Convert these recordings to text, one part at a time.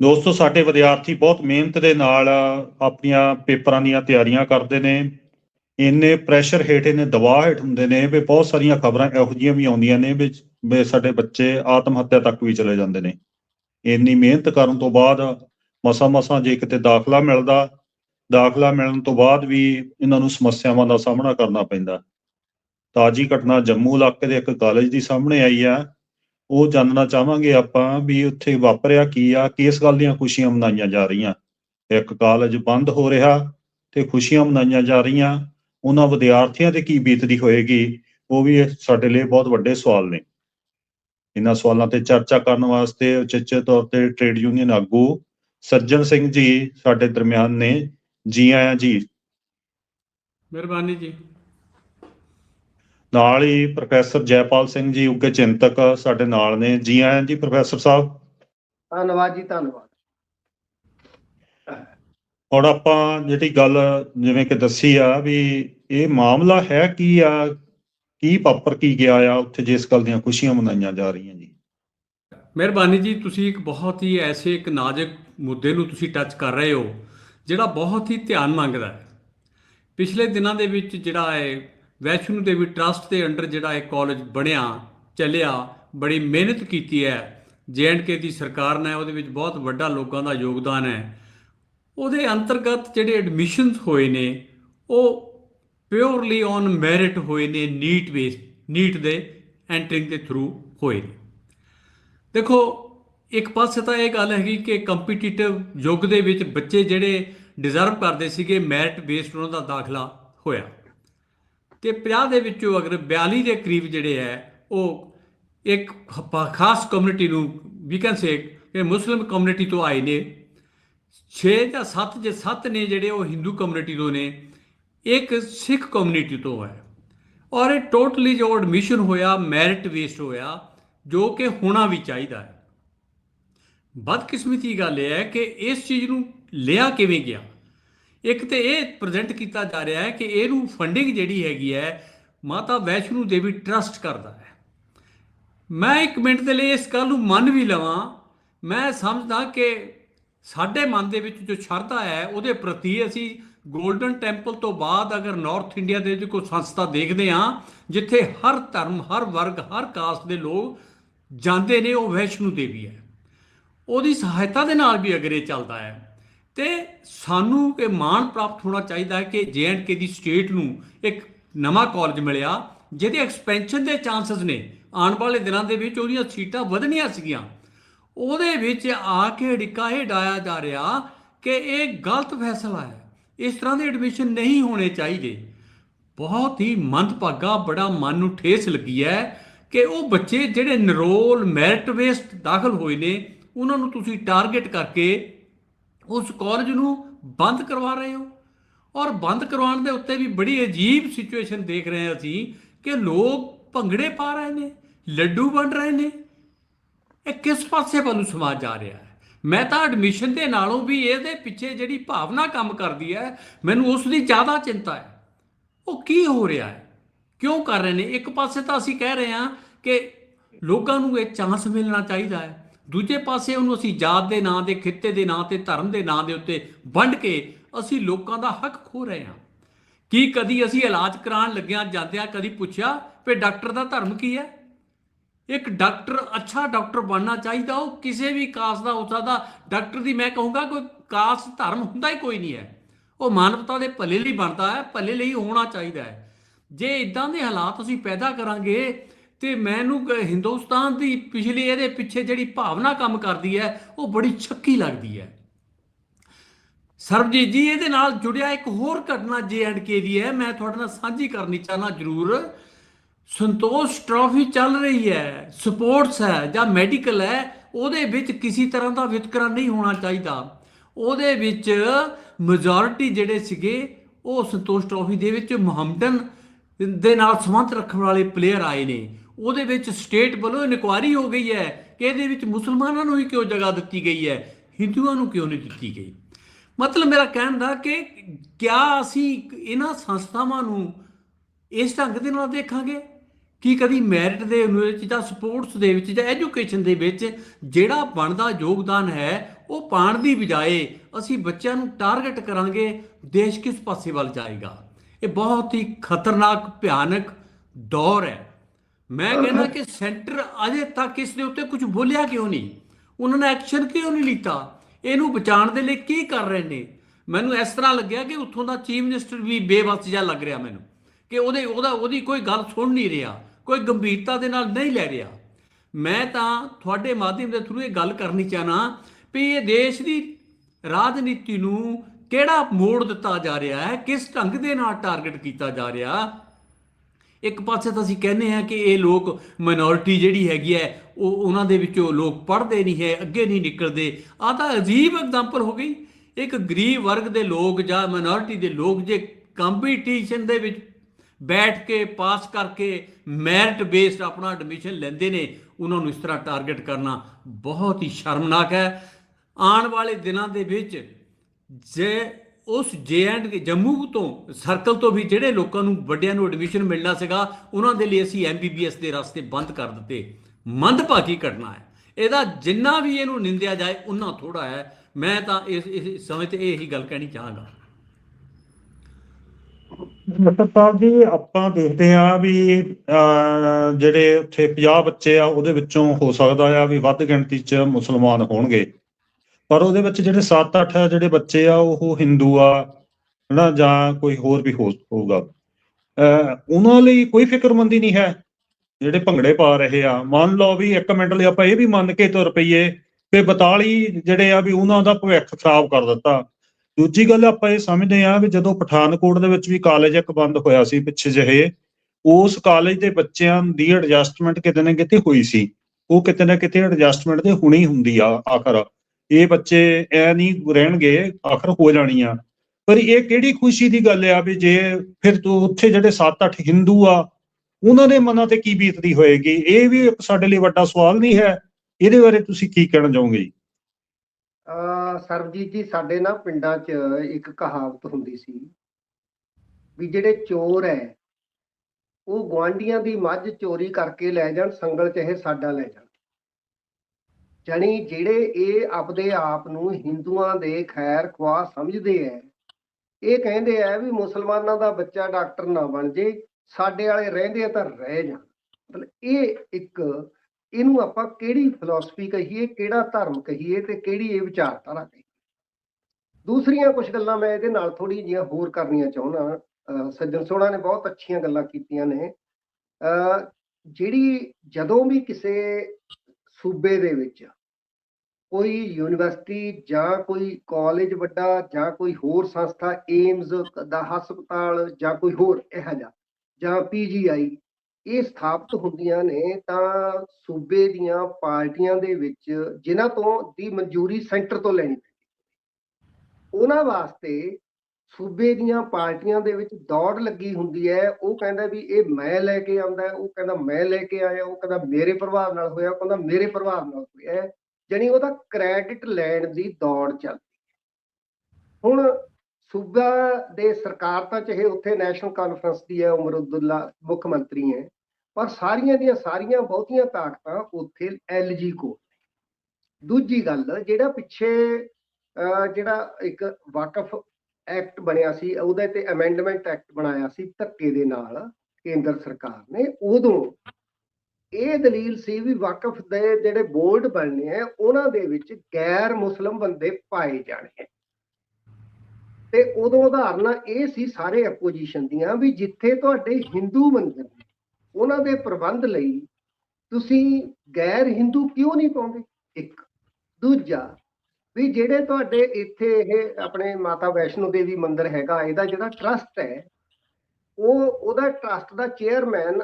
ਦੋਸਤੋ, ਸਾਡੇ ਵਿਦਿਆਰਥੀ ਬਹੁਤ ਮਿਹਨਤ ਦੇ ਨਾਲ ਆਪਣੀਆਂ ਪੇਪਰਾਂ ਦੀਆਂ ਤਿਆਰੀਆਂ ਕਰਦੇ ਨੇ। ਇੰਨੇ ਪ੍ਰੈਸ਼ਰ ਹੇਠ, ਇੰਨੇ ਦਬਾਅ ਹੇਠ ਹੁੰਦੇ ਨੇ ਵੀ ਬਹੁਤ ਸਾਰੀਆਂ ਖਬਰਾਂ ਇਹੋ ਜਿਹੀਆਂ ਵੀ ਆਉਂਦੀਆਂ ਨੇ ਵੀ ਸਾਡੇ ਬੱਚੇ ਆਤਮ ਹੱਤਿਆ ਤੱਕ ਵੀ ਚਲੇ ਜਾਂਦੇ ਨੇ। ਇੰਨੀ ਮਿਹਨਤ ਕਰਨ ਤੋਂ ਬਾਅਦ ਮਸਾ ਮਸਾ ਜੇ ਕਿਤੇ ਦਾਖਲਾ ਮਿਲਦਾ, ਦਾਖਲਾ ਮਿਲਣ ਤੋਂ ਬਾਅਦ ਵੀ ਇਹਨਾਂ ਨੂੰ ਸਮੱਸਿਆਵਾਂ ਦਾ ਸਾਹਮਣਾ ਕਰਨਾ ਪੈਂਦਾ। ਤਾਜੀ ਘਟਨਾ ਜੰਮੂ ਇਲਾਕੇ ਦੇ ਇੱਕ ਕਾਲਜ ਦੀ ਸਾਹਮਣੇ ਆਈ ਆ। ਉਹ ਜਾਣਨਾ ਚਾਹਾਂਗੇ ਆਪਾਂ ਵੀ ਉੱਥੇ ਵਾਪਰਿਆ ਕੀ ਆ ਕਿਸ ਗੱਲ ਦੀਆਂ ਖੁਸ਼ੀਆਂ ਮਨਾਈਆਂ ਜਾ ਰਹੀਆਂ। ਇੱਕ ਕਾਲਜ ਬੰਦ ਹੋ ਰਿਹਾ ਤੇ ਖੁਸ਼ੀਆਂ ਮਨਾਈਆਂ ਜਾ ਰਹੀਆਂ। ਉਹਨਾਂ ਵਿਦਿਆਰਥੀਆਂ ਤੇ ਕੀ ਬੀਤਦੀ ਹੋਏਗੀ, ਉਹ ਵੀ ਇਹ ਸਾਡੇ ਲਈ ਬਹੁਤ ਵੱਡੇ ਸਵਾਲ ਨੇ। ਇਹਨਾਂ ਸਵਾਲਾਂ ਤੇ ਚਰਚਾ ਕਰਨ ਵਾਸਤੇ ਉਚੇਚੇ ਤੌਰ ਤੇ ਟ੍ਰੇਡ ਯੂਨੀਅਨ ਆਗੂ ਸੱਜਣ ਸਿੰਘ ਜੀ ਸਾਡੇ ਦਰਮਿਆਨ ਨੇ। ਜੀ ਆਇਆਂ ਜੀ। ਮਿਹਰਬਾਨੀ ਜੀ। ਨਾਲ ਹੀ ਪ੍ਰੋਫੈਸਰ ਜੈਪਾਲ ਸਿੰਘ ਜੀ ਉੱਗੇ ਚਿੰਤਕ ਸਾਡੇ ਨਾਲ ਨੇ। ਜੀ ਆਇਆਂ ਜੀ ਪ੍ਰੋਫੈਸਰ ਸਾਹਿਬ। ਧੰਨਵਾਦ ਜੀ ਧੰਨਵਾਦ। ਹੁਣ ਆਪਾਂ ਜਿਹੜੀ ਗੱਲ ਜਿਵੇਂ ਕਿ ਦੱਸੀ ਆ ਵੀ ਇਹ ਮਾਮਲਾ ਹੈ ਕੀ ਆ ਕੀ ਪਾਪਰ ਕੀ ਗਿਆ ਆ ਉੱਥੇ ਜਿਸ ਗੱਲ ਦੀਆਂ ਖੁਸ਼ੀਆਂ ਮਨਾਈਆਂ ਜਾ ਰਹੀਆਂ ਜੀ? ਮਿਹਰਬਾਨੀ ਜੀ ਤੁਸੀਂ ਇੱਕ ਬਹੁਤ ਹੀ ਐਸੇ ਇੱਕ ਨਾਜ਼ੁਕ ਮੁੱਦੇ ਨੂੰ ਤੁਸੀਂ ਟੱਚ ਕਰ ਰਹੇ ਹੋ ਜਿਹੜਾ ਬਹੁਤ ਹੀ ਧਿਆਨ ਮੰਗਦਾ ਹੈ। ਪਿਛਲੇ ਦਿਨਾਂ ਦੇ ਵਿੱਚ ਜਿਹੜਾ ਹੈ ਵੈਸ਼ਨੂ ਦੇਵੀ ਟਰਸਟ ਦੇ ਅੰਡਰ ਜਿਹੜਾ ਇਹ ਕਾਲਜ ਬਣਿਆ, ਚੱਲਿਆ, ਬੜੀ ਮਿਹਨਤ ਕੀਤੀ ਹੈ। ਕੇ ਦੀ ਸਰਕਾਰ ਨੇ ਉਹਦੇ ਵਿੱਚ ਬਹੁਤ ਵੱਡਾ ਲੋਕਾਂ ਦਾ ਯੋਗਦਾਨ ਹੈ। ਉਹਦੇ ਅੰਤਰਗਤ ਜਿਹੜੇ ਐਡਮਿਸ਼ਨਸ ਹੋਏ ਨੇ, ਉਹ ਪਿਓਰਲੀ ਔਨ ਮੈਰਿਟ ਹੋਏ ਨੇ ਨੀਟ ਬੇਸ ਨੀਟ ਦੇ ਐਂਟਰਿੰਗ ਦੇ ਥਰੂ ਹੋਏ ਨੇ। ਦੇਖੋ, ਇੱਕ ਪਾਸੇ ਤਾਂ ਇਹ ਗੱਲ ਹੈਗੀ ਕਿ ਕੰਪੀਟੀਟਿਵ ਯੁੱਗ ਦੇ ਵਿੱਚ ਬੱਚੇ ਜਿਹੜੇ ਡਿਜ਼ਰਵ ਕਰਦੇ ਸੀਗੇ ਮੈਰਿਟ ਬੇਸਡ ਉਹਨਾਂ ਦਾ ਦਾਖਲਾ ਹੋਇਆ। ਤੇ 50 ਦੇ ਵਿੱਚੋਂ ਅਗਰ 42 ਦੇ ਕਰੀਬ ਜਿਹੜੇ ਹੈ, ਉਹ ਇੱਕ ਖਾਸ ਕਮਿਊਨਿਟੀ ਨੂੰ ਵੀ ਕੈਨ ਸੇ ਕਿ ਮੁਸਲਿਮ ਕਮਿਊਨਿਟੀ ਤੋਂ ਆਏ ਨੇ। 6 ਜਾਂ 7 ਜੇ 7 ਨੇ ਜਿਹੜੇ ਉਹ ਹਿੰਦੂ ਕਮਿਊਨਿਟੀ ਤੋਂ ਨੇ, ਇੱਕ ਸਿੱਖ ਕਮਿਊਨਿਟੀ ਤੋਂ ਹੈ। ਔਰ ਇਹ ਟੋਟਲੀ ਜੋ ਐਡਮਿਸ਼ਨ ਹੋਇਆ ਮੈਰਿਟ ਬੇਸਡ ਹੋਇਆ, ਜੋ ਕਿ ਹੋਣਾ ਵੀ ਚਾਹੀਦਾ ਹੈ। ਬਦਕਿਸਮਤੀ ਗੱਲ ਇਹ ਹੈ ਕਿ ਇਸ ਚੀਜ਼ ਨੂੰ ਲਿਆ ਕਿਵੇਂ ਗਿਆ? ਇੱਕ ਤੇ ਇਹ ਪ੍ਰੈਜ਼ੈਂਟ ਕੀਤਾ ਜਾ ਰਿਹਾ ਹੈ ਕਿ ਇਹਨੂੰ ਫੰਡਿੰਗ ਜਿਹੜੀ ਹੈਗੀ ਹੈ, ਮਾਤਾ ਵੈਸ਼ਨੂ ਦੇਵੀ ਟਰਸਟ ਕਰਦਾ ਹੈ। ਮੈਂ ਇੱਕ ਮਿੰਟ ਦੇ ਲਈ ਇਸ ਗੱਲ ਨੂੰ ਮੰਨ ਵੀ ਲਵਾਂ। ਮੈਂ ਸਮਝਦਾ ਕਿ ਸਾਡੇ ਮਨ ਦੇ ਵਿੱਚ ਜੋ ਸ਼ਰਧਾ ਹੈ, ਉਹਦੇ ਪ੍ਰਤੀ ਅਸੀਂ ਗੋਲਡਨ ਟੈਂਪਲ ਤੋਂ ਬਾਅਦ ਅਗਰ ਨਾਰਥ ਇੰਡੀਆ ਦੇ ਵਿੱਚ ਕੋਈ ਸੰਸਥਾ ਦੇਖਦੇ ਹਾਂ, ਜਿੱਥੇ ਹਰ ਧਰਮ, ਹਰ ਵਰਗ, ਹਰ ਕਾਸਟ ਦੇ ਲੋਕ ਜਾਂਦੇ ਨੇ, ਉਹ ਵੈਸ਼ਨੂ ਦੇਵੀ ਹੈ। ਉਹਦੀ ਸਹਾਇਤਾ ਦੇ ਨਾਲ ਵੀ ਅਗਰੇ ਚੱਲਦਾ ਹੈ। ਤੇ ਸਾਨੂੰ ਇਹ ਮਾਣ ਪ੍ਰਾਪਤ ਹੋਣਾ ਚਾਹੀਦਾ ਹੈ ਕਿ ਕੇ ਦੀ ਸਟੇਟ ਨੂੰ ਇੱਕ ਨਵਾਂ ਕਾਲਜ ਮਿਲਿਆ, ਜਿਹਦੇ ਐਕਸਪੈਂਸ਼ਨ ਦੇ ਚਾਂਸਸ ਨੇ। ਆਉਣ ਵਾਲੇ ਦਿਨਾਂ ਦੇ ਵਿੱਚ ਉਹਦੀਆਂ ਸੀਟਾਂ ਵਧਣੀਆਂ ਸੀਗੀਆਂ। ਉਹਦੇ ਵਿੱਚ ਆ ਕੇ ਡਿੱਕਾ ਇਹ ਡਾਇਆ ਜਾ ਰਿਹਾ ਕਿ ਇਹ ਗਲਤ ਫੈਸਲਾ ਹੈ। ਇਸ ਤਰ੍ਹਾਂ ਦੇ ਐਡਮਿਸ਼ਨ ਨਹੀਂ ਹੋਣੇ ਚਾਹੀਦੇ। ਬਹੁਤ ਹੀ ਮੰਦਭਾਗਾ, ਬੜਾ ਮਨ ਨੂੰ ਠੇਸ ਲੱਗੀ ਹੈ ਕਿ ਉਹ ਬੱਚੇ ਜਿਹੜੇ ਨਰੋਲ ਮੈਰਿਟ ਵੇਸਟ ਦਾਖਲ ਹੋਏ ਨੇ, ਉਹਨਾਂ ਨੂੰ ਤੁਸੀਂ ਟਾਰਗੇਟ ਕਰਕੇ ਉਸ ਕਾਲਜ ਨੂੰ ਬੰਦ ਕਰਵਾ ਰਹੇ ਹੋ। ਔਰ ਬੰਦ ਕਰਵਾਉਣ ਦੇ ਉੱਤੇ ਵੀ ਬੜੀ ਅਜੀਬ ਸਿਚੁਏਸ਼ਨ ਦੇਖ ਰਹੇ ਹਾਂ ਅਸੀਂ ਕਿ ਲੋਕ ਭੰਗੜੇ ਪਾ ਰਹੇ ਨੇ, ਲੱਡੂ ਵੰਡ ਰਹੇ ਨੇ। ਇਹ ਕਿਸ ਪਾਸੇ ਵੱਲ ਸਮਾਜ ਜਾ ਰਿਹਾ ਹੈ? ਮੈਂ ਤਾਂ ਐਡਮਿਸ਼ਨ ਦੇ ਨਾਲੋਂ ਵੀ ਇਹਦੇ ਪਿੱਛੇ ਜਿਹੜੀ ਭਾਵਨਾ ਕੰਮ ਕਰਦੀ ਹੈ, ਮੈਨੂੰ ਉਸ ਦੀ ਜ਼ਿਆਦਾ ਚਿੰਤਾ ਹੈ। ਉਹ ਕੀ ਹੋ ਰਿਹਾ ਹੈ? ਕਿਉਂ ਕਰ ਰਹੇ ਨੇ? ਇੱਕ ਪਾਸੇ ਤਾਂ ਅਸੀਂ ਕਹਿ ਰਹੇ ਹਾਂ ਕਿ ਲੋਕਾਂ ਨੂੰ ਇਹ ਚਾਂਸ ਮਿਲਣਾ ਚਾਹੀਦਾ ਹੈ। ਦੂਜੇ ਪਾਸੇ ਉਹਨੂੰ ਅਸੀਂ ਜਾਤ ਦੇ ਨਾਂ ਦੇ ਖਿੱਤੇ ਦੇ ਨਾਂ ਤੇ, ਧਰਮ ਦੇ ਨਾਂ ਦੇ ਉੱਤੇ ਵੰਡ ਕੇ ਅਸੀਂ ਲੋਕਾਂ ਦਾ ਹੱਕ ਖੋ ਰਹੇ ਹਾਂ। ਕੀ ਕਦੀ ਅਸੀਂ ਇਲਾਜ ਕਰਾਉਣ ਲੱਗਿਆਂ ਜਾਂਦਿਆਂ ਕਦੀ ਪੁੱਛਿਆ ਵੀ ਡਾਕਟਰ ਦਾ ਧਰਮ ਕੀ ਹੈ? ਇੱਕ ਡਾਕਟਰ ਅੱਛਾ ਡਾਕਟਰ ਬਣਨਾ ਚਾਹੀਦਾ, ਉਹ ਕਿਸੇ ਵੀ ਕਾਸ ਦਾ ਹੋ ਦਾ ਡਾਕਟਰ ਦੀ ਮੈਂ ਕਹੂੰਗਾ ਕੋਈ ਕਾਸ ਧਰਮ ਹੁੰਦਾ ਹੀ ਕੋਈ ਨਹੀਂ ਹੈ। ਉਹ ਮਾਨਵਤਾ ਦੇ ਭਲੇ ਲਈ ਬਣਦਾ ਹੈ, ਭਲੇ ਲਈ ਹੋਣਾ ਚਾਹੀਦਾ ਹੈ। ਜੇ ਇਦਾਂ ਦੇ ਹਾਲਾਤ ਅਸੀਂ ਪੈਦਾ ਕਰਾਂਗੇ ਤੇ ਮੈਨੂੰ ਕ- ਹਿੰਦੁਸਤਾਨ ਦੀ ਪਿਛਲੀ ਇਹਦੇ ਪਿੱਛੇ ਜਿਹੜੀ ਭਾਵਨਾ ਕੰਮ ਕਰਦੀ ਹੈ, ਉਹ ਬੜੀ ਛੱਕੀ ਲੱਗਦੀ ਹੈ। ਸਰਬਜੀਤ ਜੀ, ਇਹਦੇ ਨਾਲ ਜੁੜਿਆ ਇੱਕ ਹੋਰ ਘਟਨਾ ਕੇ ਦੀ ਹੈ। ਮੈਂ ਤੁਹਾਡੇ ਨਾਲ ਸਾਂਝੀ ਕਰਨੀ ਚਾਹਨਾ ਜ਼ਰੂਰ। ਸੰਤੋਸ਼ ਟਰਾਫੀ ਚੱਲ ਰਹੀ ਹੈ, ਸਪੋਰਟਸ ਹੈ ਜਾਂ ਮੈਡੀਕਲ ਹੈ, ਉਹਦੇ ਵਿੱਚ ਕਿਸੇ ਤਰ੍ਹਾਂ ਦਾ ਵਿਤਕਰਾ ਨਹੀਂ ਹੋਣਾ ਚਾਹੀਦਾ। ਉਹਦੇ ਵਿੱਚ ਮੈਜੋਰਿਟੀ ਜਿਹੜੇ ਸੀਗੇ, ਉਹ ਸੰਤੋਸ਼ ਟਰਾਫੀ ਦੇ ਵਿੱਚ ਮੁਹੰਮਦਨ ਦੇ ਨਾਲ ਸੰਬੰਧ ਰੱਖਣ ਵਾਲੇ ਪਲੇਅਰ ਆਏ ਨੇ। ਉਹਦੇ ਵਿੱਚ ਸਟੇਟ ਵੱਲੋਂ ਇਨਕੁਆਰੀ ਹੋ ਗਈ ਹੈ ਕਿ ਇਹਦੇ ਵਿੱਚ ਮੁਸਲਮਾਨਾਂ ਨੂੰ ਹੀ ਕਿਉਂ ਜਗ੍ਹਾ ਦਿੱਤੀ ਗਈ ਹੈ? ਹਿੰਦੂਆਂ ਨੂੰ ਕਿਉਂ ਨਹੀਂ ਦਿੱਤੀ ਗਈ? ਮਤਲਬ ਮੇਰਾ ਕਹਿਣ ਦਾ ਕਿ ਕਿਆ ਅਸੀਂ ਇਹਨਾਂ ਸੰਸਥਾਵਾਂ ਨੂੰ ਇਸ ਢੰਗ ਦੇ ਨਾਲ ਦੇਖਾਂਗੇ? ਕਿ ਕਦੀ ਮੈਰਿਟ ਦੇ ਵਿੱਚ ਜਾਂ ਸਪੋਰਟਸ ਦੇ ਵਿੱਚ ਜਾਂ ਐਜੂਕੇਸ਼ਨ ਦੇ ਵਿੱਚ ਜਿਹੜਾ ਬਣਦਾ ਯੋਗਦਾਨ ਹੈ, ਉਹ ਪਾਣ ਦੀ ਬਜਾਏ ਅਸੀਂ ਬੱਚਿਆਂ ਨੂੰ ਟਾਰਗੇਟ ਕਰਾਂਗੇ ਦੇਸ਼ ਕਿਸ ਪਾਸੇ ਵੱਲ ਜਾਏਗਾ? ਇਹ ਬਹੁਤ ਹੀ ਖਤਰਨਾਕ, ਭਿਆਨਕ ਦੌਰ ਹੈ। ਮੈਂ ਕਹਿੰਦਾ ਕਿ ਸੈਂਟਰ ਅਜੇ ਤੱਕ ਇਸ ਦੇ ਉੱਤੇ ਕੁਝ ਬੋਲਿਆ ਕਿਉਂ ਨਹੀਂ? ਉਹਨਾਂ ਨੇ ਐਕਸ਼ਨ ਕਿਉਂ ਨਹੀਂ ਲਿੱਤਾ? ਇਹਨੂੰ ਬਚਾਉਣ ਦੇ ਲਈ ਕੀ ਕਰ ਰਹੇ ਨੇ? ਮੈਨੂੰ ਇਸ ਤਰ੍ਹਾਂ ਲੱਗਿਆ ਕਿ ਉੱਥੋਂ ਦਾ ਚੀਫ ਮਿਨਿਸਟਰ ਵੀ ਬੇਵਸ ਜਿਹਾ ਲੱਗ ਰਿਹਾ ਮੈਨੂੰ, ਕਿ ਉਹਦੇ, ਉਹਦਾ, ਉਹਦੀ ਕੋਈ ਗੱਲ ਸੁਣ ਨਹੀਂ ਰਿਹਾ, ਕੋਈ ਗੰਭੀਰਤਾ ਦੇ ਨਾਲ ਨਹੀਂ ਲੈ ਰਿਹਾ। ਮੈਂ ਤਾਂ ਤੁਹਾਡੇ ਮਾਧਿਅਮ ਦੇ ਥਰੂ ਇਹ ਗੱਲ ਕਰਨੀ ਚਾਹਨਾ ਵੀ ਇਹ ਦੇਸ਼ ਦੀ ਰਾਜਨੀਤੀ ਨੂੰ ਕਿਹੜਾ ਮੋੜ ਦਿੱਤਾ ਜਾ ਰਿਹਾ ਹੈ, ਕਿਸ ਢੰਗ ਦੇ ਨਾਲ ਟਾਰਗੇਟ ਕੀਤਾ ਜਾ ਰਿਹਾ ਇੱਕ ਪਾਸੇ ਤਾਂ ਅਸੀਂ ਕਹਿੰਦੇ ਹਾਂ ਕਿ ਇਹ ਲੋਕ ਮਾਈਨੋਰਿਟੀ ਜਿਹੜੀ ਹੈਗੀ ਹੈ, ਉਹ ਉਹਨਾਂ ਦੇ ਵਿੱਚੋਂ ਲੋਕ ਪੜ੍ਹਦੇ ਨਹੀਂ ਹੈ, ਅੱਗੇ ਨਹੀਂ ਨਿਕਲਦੇ। ਆ ਤਾਂ ਅਜੀਬ ਐਗਜ਼ਾਮਪਲ ਹੋ ਗਈ। ਇੱਕ ਗਰੀਬ ਵਰਗ ਦੇ ਲੋਕ ਜਾਂ ਮਾਈਨੋਰਿਟੀ ਦੇ ਲੋਕ ਜੇ ਕੰਪੀਟੀਸ਼ਨ ਦੇ ਵਿੱਚ ਬੈਠ ਕੇ ਪਾਸ ਕਰਕੇ ਮੈਰਿਟ ਬੇਸਡ ਆਪਣਾ ਐਡਮਿਸ਼ਨ ਲੈਂਦੇ ਨੇ, ਉਹਨਾਂ ਨੂੰ ਇਸ ਤਰ੍ਹਾਂ ਟਾਰਗੇਟ ਕਰਨਾ ਬਹੁਤ ਹੀ ਸ਼ਰਮਨਾਕ ਹੈ। ਆਉਣ ਵਾਲੇ ਦਿਨਾਂ ਦੇ ਵਿੱਚ ਜੇ ਉਸ ਜੇ ਐਂਡ ਜੰਮੂ ਤੋਂ ਸਰਕਲ ਤੋਂ ਵੀ ਜਿਹੜੇ ਲੋਕਾਂ ਨੂੰ ਵੱਡਿਆਂ ਨੂੰ ਐਡਮਿਸ਼ਨ ਮਿਲਣਾ ਸੀਗਾ, ਉਹਨਾਂ ਦੇ ਲਈ ਅਸੀਂ ਐਮਬੀਬੀਐਸ ਦੇ ਰਸਤੇ ਬੰਦ ਕਰ ਦਿੱਤੇ। ਮੰਦਭਾਗੀ ਘਟਨਾ ਹੈ। ਇਹਦਾ ਜਿੰਨਾ ਵੀ ਇਹਨੂੰ ਨਿੰਦਿਆ ਜਾਏ ਉਨਾ ਥੋੜਾ ਹੈ। ਮੈਂ ਤਾਂ ਇਸ ਇਸ ਸਮੇਂ ਤੇ ਇਹੀ ਗੱਲ ਕਹਿਣੀ ਚਾਹਾਂਗਾ। ਡਾਕਟਰ ਜੀ ਆਪਾਂ ਦੇਖਦੇ ਆ ਵੀ ਜਿਹੜੇ ਉੱਥੇ 50 ਬੱਚੇ ਆ, ਉਹਦੇ ਵਿੱਚੋਂ ਹੋ ਸਕਦਾ ਆ ਵੀ ਵੱਧ ਗਿਣਤੀ 'ਚ ਮੁਸਲਮਾਨ ਹੋਣਗੇ। ਪਰ ਉਹਦੇ ਵਿੱਚ ਜਿਹੜੇ 7-8 ਜਿਹੜੇ ਬੱਚੇ ਆ, ਉਹ ਹਿੰਦੂ ਆ, ਹਨਾ, ਜਾਂ ਕੋਈ ਹੋਰ ਵੀ ਹੋਊਗਾ। ਉਹਨਾਂ ਲਈ ਕੋਈ ਫਿਕਰਮੰਦੀ ਨਹੀਂ ਹੈ। ਜਿਹੜੇ ਭੰਗੜੇ ਪਾ ਰਹੇ ਆ, ਮੰਨ ਲਓ ਵੀ ਇੱਕ ਮਿੰਟ ਲਈ ਆਪਾਂ ਇਹ ਵੀ ਮੰਨ ਕੇ ਤੁਰ ਪਈਏ ਵੀ 42 ਜਿਹੜੇ ਆ ਵੀ ਉਹਨਾਂ ਦਾ ਭਵਿੱਖ ਖਰਾਬ ਕਰ ਦਿੱਤਾ। ਦੂਜੀ ਗੱਲ ਆਪਾਂ ਇਹ ਸਮਝਦੇ ਆ ਵੀ ਜਦੋਂ ਪਠਾਨਕੋਟ ਦੇ ਵਿੱਚ ਵੀ ਕਾਲਜ ਇੱਕ ਬੰਦ ਹੋਇਆ ਸੀ ਪਿੱਛੇ ਜਿਹੇ, ਉਸ ਕਾਲਜ ਦੇ ਬੱਚਿਆਂ ਦੀ ਐਡਜਸਟਮੈਂਟ ਕਿਤੇ ਨਾ ਕਿਤੇ ਹੋਈ ਸੀ। ਉਹ ਕਿਤੇ ਨਾ ਕਿਤੇ ਐਡਜਸਟਮੈਂਟ ਤੇ ਹੁਣੀ ਹੁੰਦੀ ਆ, ਆਖਰ। ਇਹ ਬੱਚੇ ਐ ਨਹੀਂ ਰਹਿਣਗੇ, ਆਖਰ ਹੋ ਜਾਣੀ ਆ ਪਰ ਇਹ ਕਿਹੜੀ ਖੁਸ਼ੀ ਦੀ ਗੱਲ ਆ ਵੀ ਜੇ ਫਿਰ ਤੋਂ ਉੱਥੇ ਜਿਹੜੇ 7-8 ਹਿੰਦੂ ਆ, ਉਹਨਾਂ ਦੇ ਮਨਾਂ ਤੇ ਕੀ ਬੀਤਦੀ ਹੋਏਗੀ? ਇਹ ਵੀ ਇੱਕ ਸਾਡੇ ਲਈ ਵੱਡਾ ਸਵਾਲ ਨਹੀਂ ਹੈ। ਇਹਦੇ ਬਾਰੇ ਤੁਸੀਂ ਕੀ ਕਹਿਣਾ ਚਾਹੋਗੇ ਜੀ? ਅਹ ਸਰਬਜੀਤ ਜੀ, ਸਾਡੇ ਨਾ ਪਿੰਡਾਂ 'ਚ ਇੱਕ ਕਹਾਵਤ ਹੁੰਦੀ ਸੀ ਵੀ ਜਿਹੜੇ ਚੋਰ ਹੈ ਉਹ ਗੁਆਂਢੀਆਂ ਦੀ ਮੱਝ ਚੋਰੀ ਕਰਕੇ ਲੈ ਜਾਣ, ਸੰਗਲ ਚਾਹੇ ਸਾਡਾ ਲੈ ਜਾਣ। ਜਾਣੀ ਜਿਹੜੇ ਇਹ ਆਪਦੇ ਆਪ ਨੂੰ ਹਿੰਦੂਆਂ ਦੇ ਖੈਰ ਖਵਾ ਸਮਝਦੇ ਐ, ਇਹ ਕਹਿੰਦੇ ਆ ਵੀ ਮੁਸਲਮਾਨਾਂ ਦਾ ਬੱਚਾ ਡਾਕਟਰ ਨਾ ਬਣ ਜੇ, ਸਾਡੇ ਵਾਲੇ ਰਹਿੰਦੇ ਆ ਤਾਂ ਰਹਿ ਜਾਣ। ਮਤਲਬ ਇਹ ਇੱਕ, ਇਹਨੂੰ ਆਪਾਂ ਕਿਹੜੀ ਫਿਲਾਸਫੀ ਕਹੀਏ, ਕਿਹੜਾ ਧਰਮ ਕਹੀਏ ਤੇ ਕਿਹੜੀ ਇਹ ਵਿਚਾਰਧਾਰਾ ਕਹੀਏ? ਦੂਸਰੀਆਂ ਕੁਝ ਗੱਲਾਂ ਮੈਂ ਇਹਦੇ ਨਾਲ ਥੋੜੀ ਜਿਹੀਆਂ ਹੋਰ ਕਰਨੀਆਂ ਚਾਹੁੰਦਾ ਸੱਜਣ ਸੋਹਣਾ ਨੇ ਬਹੁਤ ਅੱਛੀਆਂ ਗੱਲਾਂ ਕੀਤੀਆਂ ਨੇ। ਜਿਹੜੀ ਜਦੋਂ ਵੀ ਕਿਸੇ ਸੂਬੇ ਦੇ ਵਿੱਚ ਕੋਈ ਯੂਨੀਵਰਸਿਟੀ ਜਾਂ ਕੋਈ ਕਾਲਜ ਵੱਡਾ ਜਾਂ ਕੋਈ ਹੋਰ ਸੰਸਥਾ, ਏਮਜ਼ ਦਾ ਹਸਪਤਾਲ ਜਾਂ ਕੋਈ ਹੋਰ ਇਹੋ ਜਿਹਾ ਜਾਂ ਪੀਜੀਆਈ ਇਹ ਸਥਾਪਿਤ ਹੁੰਦੀਆਂ ਨੇ, ਤਾਂ ਸੂਬੇ ਦੀਆਂ ਪਾਰਟੀਆਂ ਦੇ ਵਿੱਚ ਜਿਨ੍ਹਾਂ ਤੋਂ ਦੀ ਮਨਜ਼ੂਰੀ ਸੈਂਟਰ ਤੋਂ ਲੈਣੀ ਪੈਂਦੀ। ਉਹਨਾਂ ਵਾਸਤੇ ਸੂਬੇ ਦੀਆਂ ਪਾਰਟੀਆਂ ਦੇ ਵਿੱਚ ਦੌੜ ਲੱਗੀ ਹੁੰਦੀ ਹੈ। ਉਹ ਕਹਿੰਦਾ ਵੀ ਇਹ ਮੈਂ ਲੈ ਕੇ ਆਉਂਦਾ, ਉਹ ਕਹਿੰਦਾ ਮੈਂ ਲੈ ਕੇ ਆਇਆ, ਉਹ ਕਹਿੰਦਾ ਮੇਰੇ ਪ੍ਰਭਾਵ ਨਾਲ ਹੋਇਆ, ਉਹ ਕਹਿੰਦਾ ਮੇਰੇ ਪ੍ਰਭਾਵ ਨਾਲ ਹੋਇਆ। ਹੈ। ਜਾਣੀ ਉਹਦਾ ਕ੍ਰੈਡਿਟ ਲੈਣ ਦੀ ਦੌੜ ਚੱਲਦੀ ਹੈ ਹੁਣ ਸੂਬਾ ਦੇ ਸਰਕਾਰ ਤਾਂ ਚਾਹੇ ਉੱਥੇ ਨੈਸ਼ਨਲ ਕਾਨਫਰੰਸ ਦੀ ਹੈ ਉਮਰ ਮੁੱਖ ਮੰਤਰੀ ਹੈ ਪਰ ਸਾਰੀਆਂ ਦੀਆਂ ਸਾਰੀਆਂ ਬਹੁਤੀਆਂ ਤਾਕਤਾਂ ਉੱਥੇ ਐਲਜੀ ਕੋਲ ਦੂਜੀ ਗੱਲ ਜਿਹੜਾ ਪਿੱਛੇ ਅਹ, ਜਿਹੜਾ ਇੱਕ ਵਾਕਫ ਐਕਟ ਬਣਿਆ ਸੀ ਉਹਦੇ ਤੇ ਅਮੈਂਡਮੈਂਟ ਐਕਟ ਬਣਾਇਆ ਸੀ ਧੱਕੇ ਦੇ ਨਾਲ ਕੇਂਦਰ ਸਰਕਾਰ ਨੇ ਉਦੋਂ ਇਹ ਦਲੀਲ ਸੀ ਵੀ ਵਕਫ ਦੇ ਜਿਹੜੇ ਬੋਰਡ ਬਣਨੇ ਆ ਉਹਨਾਂ ਦੇ ਵਿੱਚ ਗੈਰ ਮੁਸਲਮ ਬੰਦੇ ਪਾਏ ਜਾਣੇ ਤੇ ਉਦੋਂ ਉਦਾਹਰਨਾਂ ਇਹ ਸੀ ਸਾਰੇ ਆਪੋਜੀਸ਼ਨ ਦੀਆਂ ਵੀ ਜਿੱਥੇ ਤੁਹਾਡੇ ਹਿੰਦੂ ਮੰਦਰ ਉਹਨਾਂ ਦੇ ਪ੍ਰਬੰਧ ਲਈ ਤੁਸੀਂ ਗੈਰ ਹਿੰਦੂ ਕਿਉਂ ਨਹੀਂ ਪਾਉਂਦੇ? ਇੱਕ। ਦੂਜਾ, ਵੀ ਜਿਹੜੇ ਤੁਹਾਡੇ ਇੱਥੇ ਇਹ ਆਪਣੇ ਮਾਤਾ ਵੈਸ਼ਨੋ ਦੇਵੀ ਮੰਦਿਰ ਹੈਗਾ, ਇਹਦਾ ਜਿਹੜਾ ਟਰਸਟ ਹੈ, ਉਹ, ਉਹਦਾ ਟਰਸਟ ਦਾ ਚੇਅਰਮੈਨ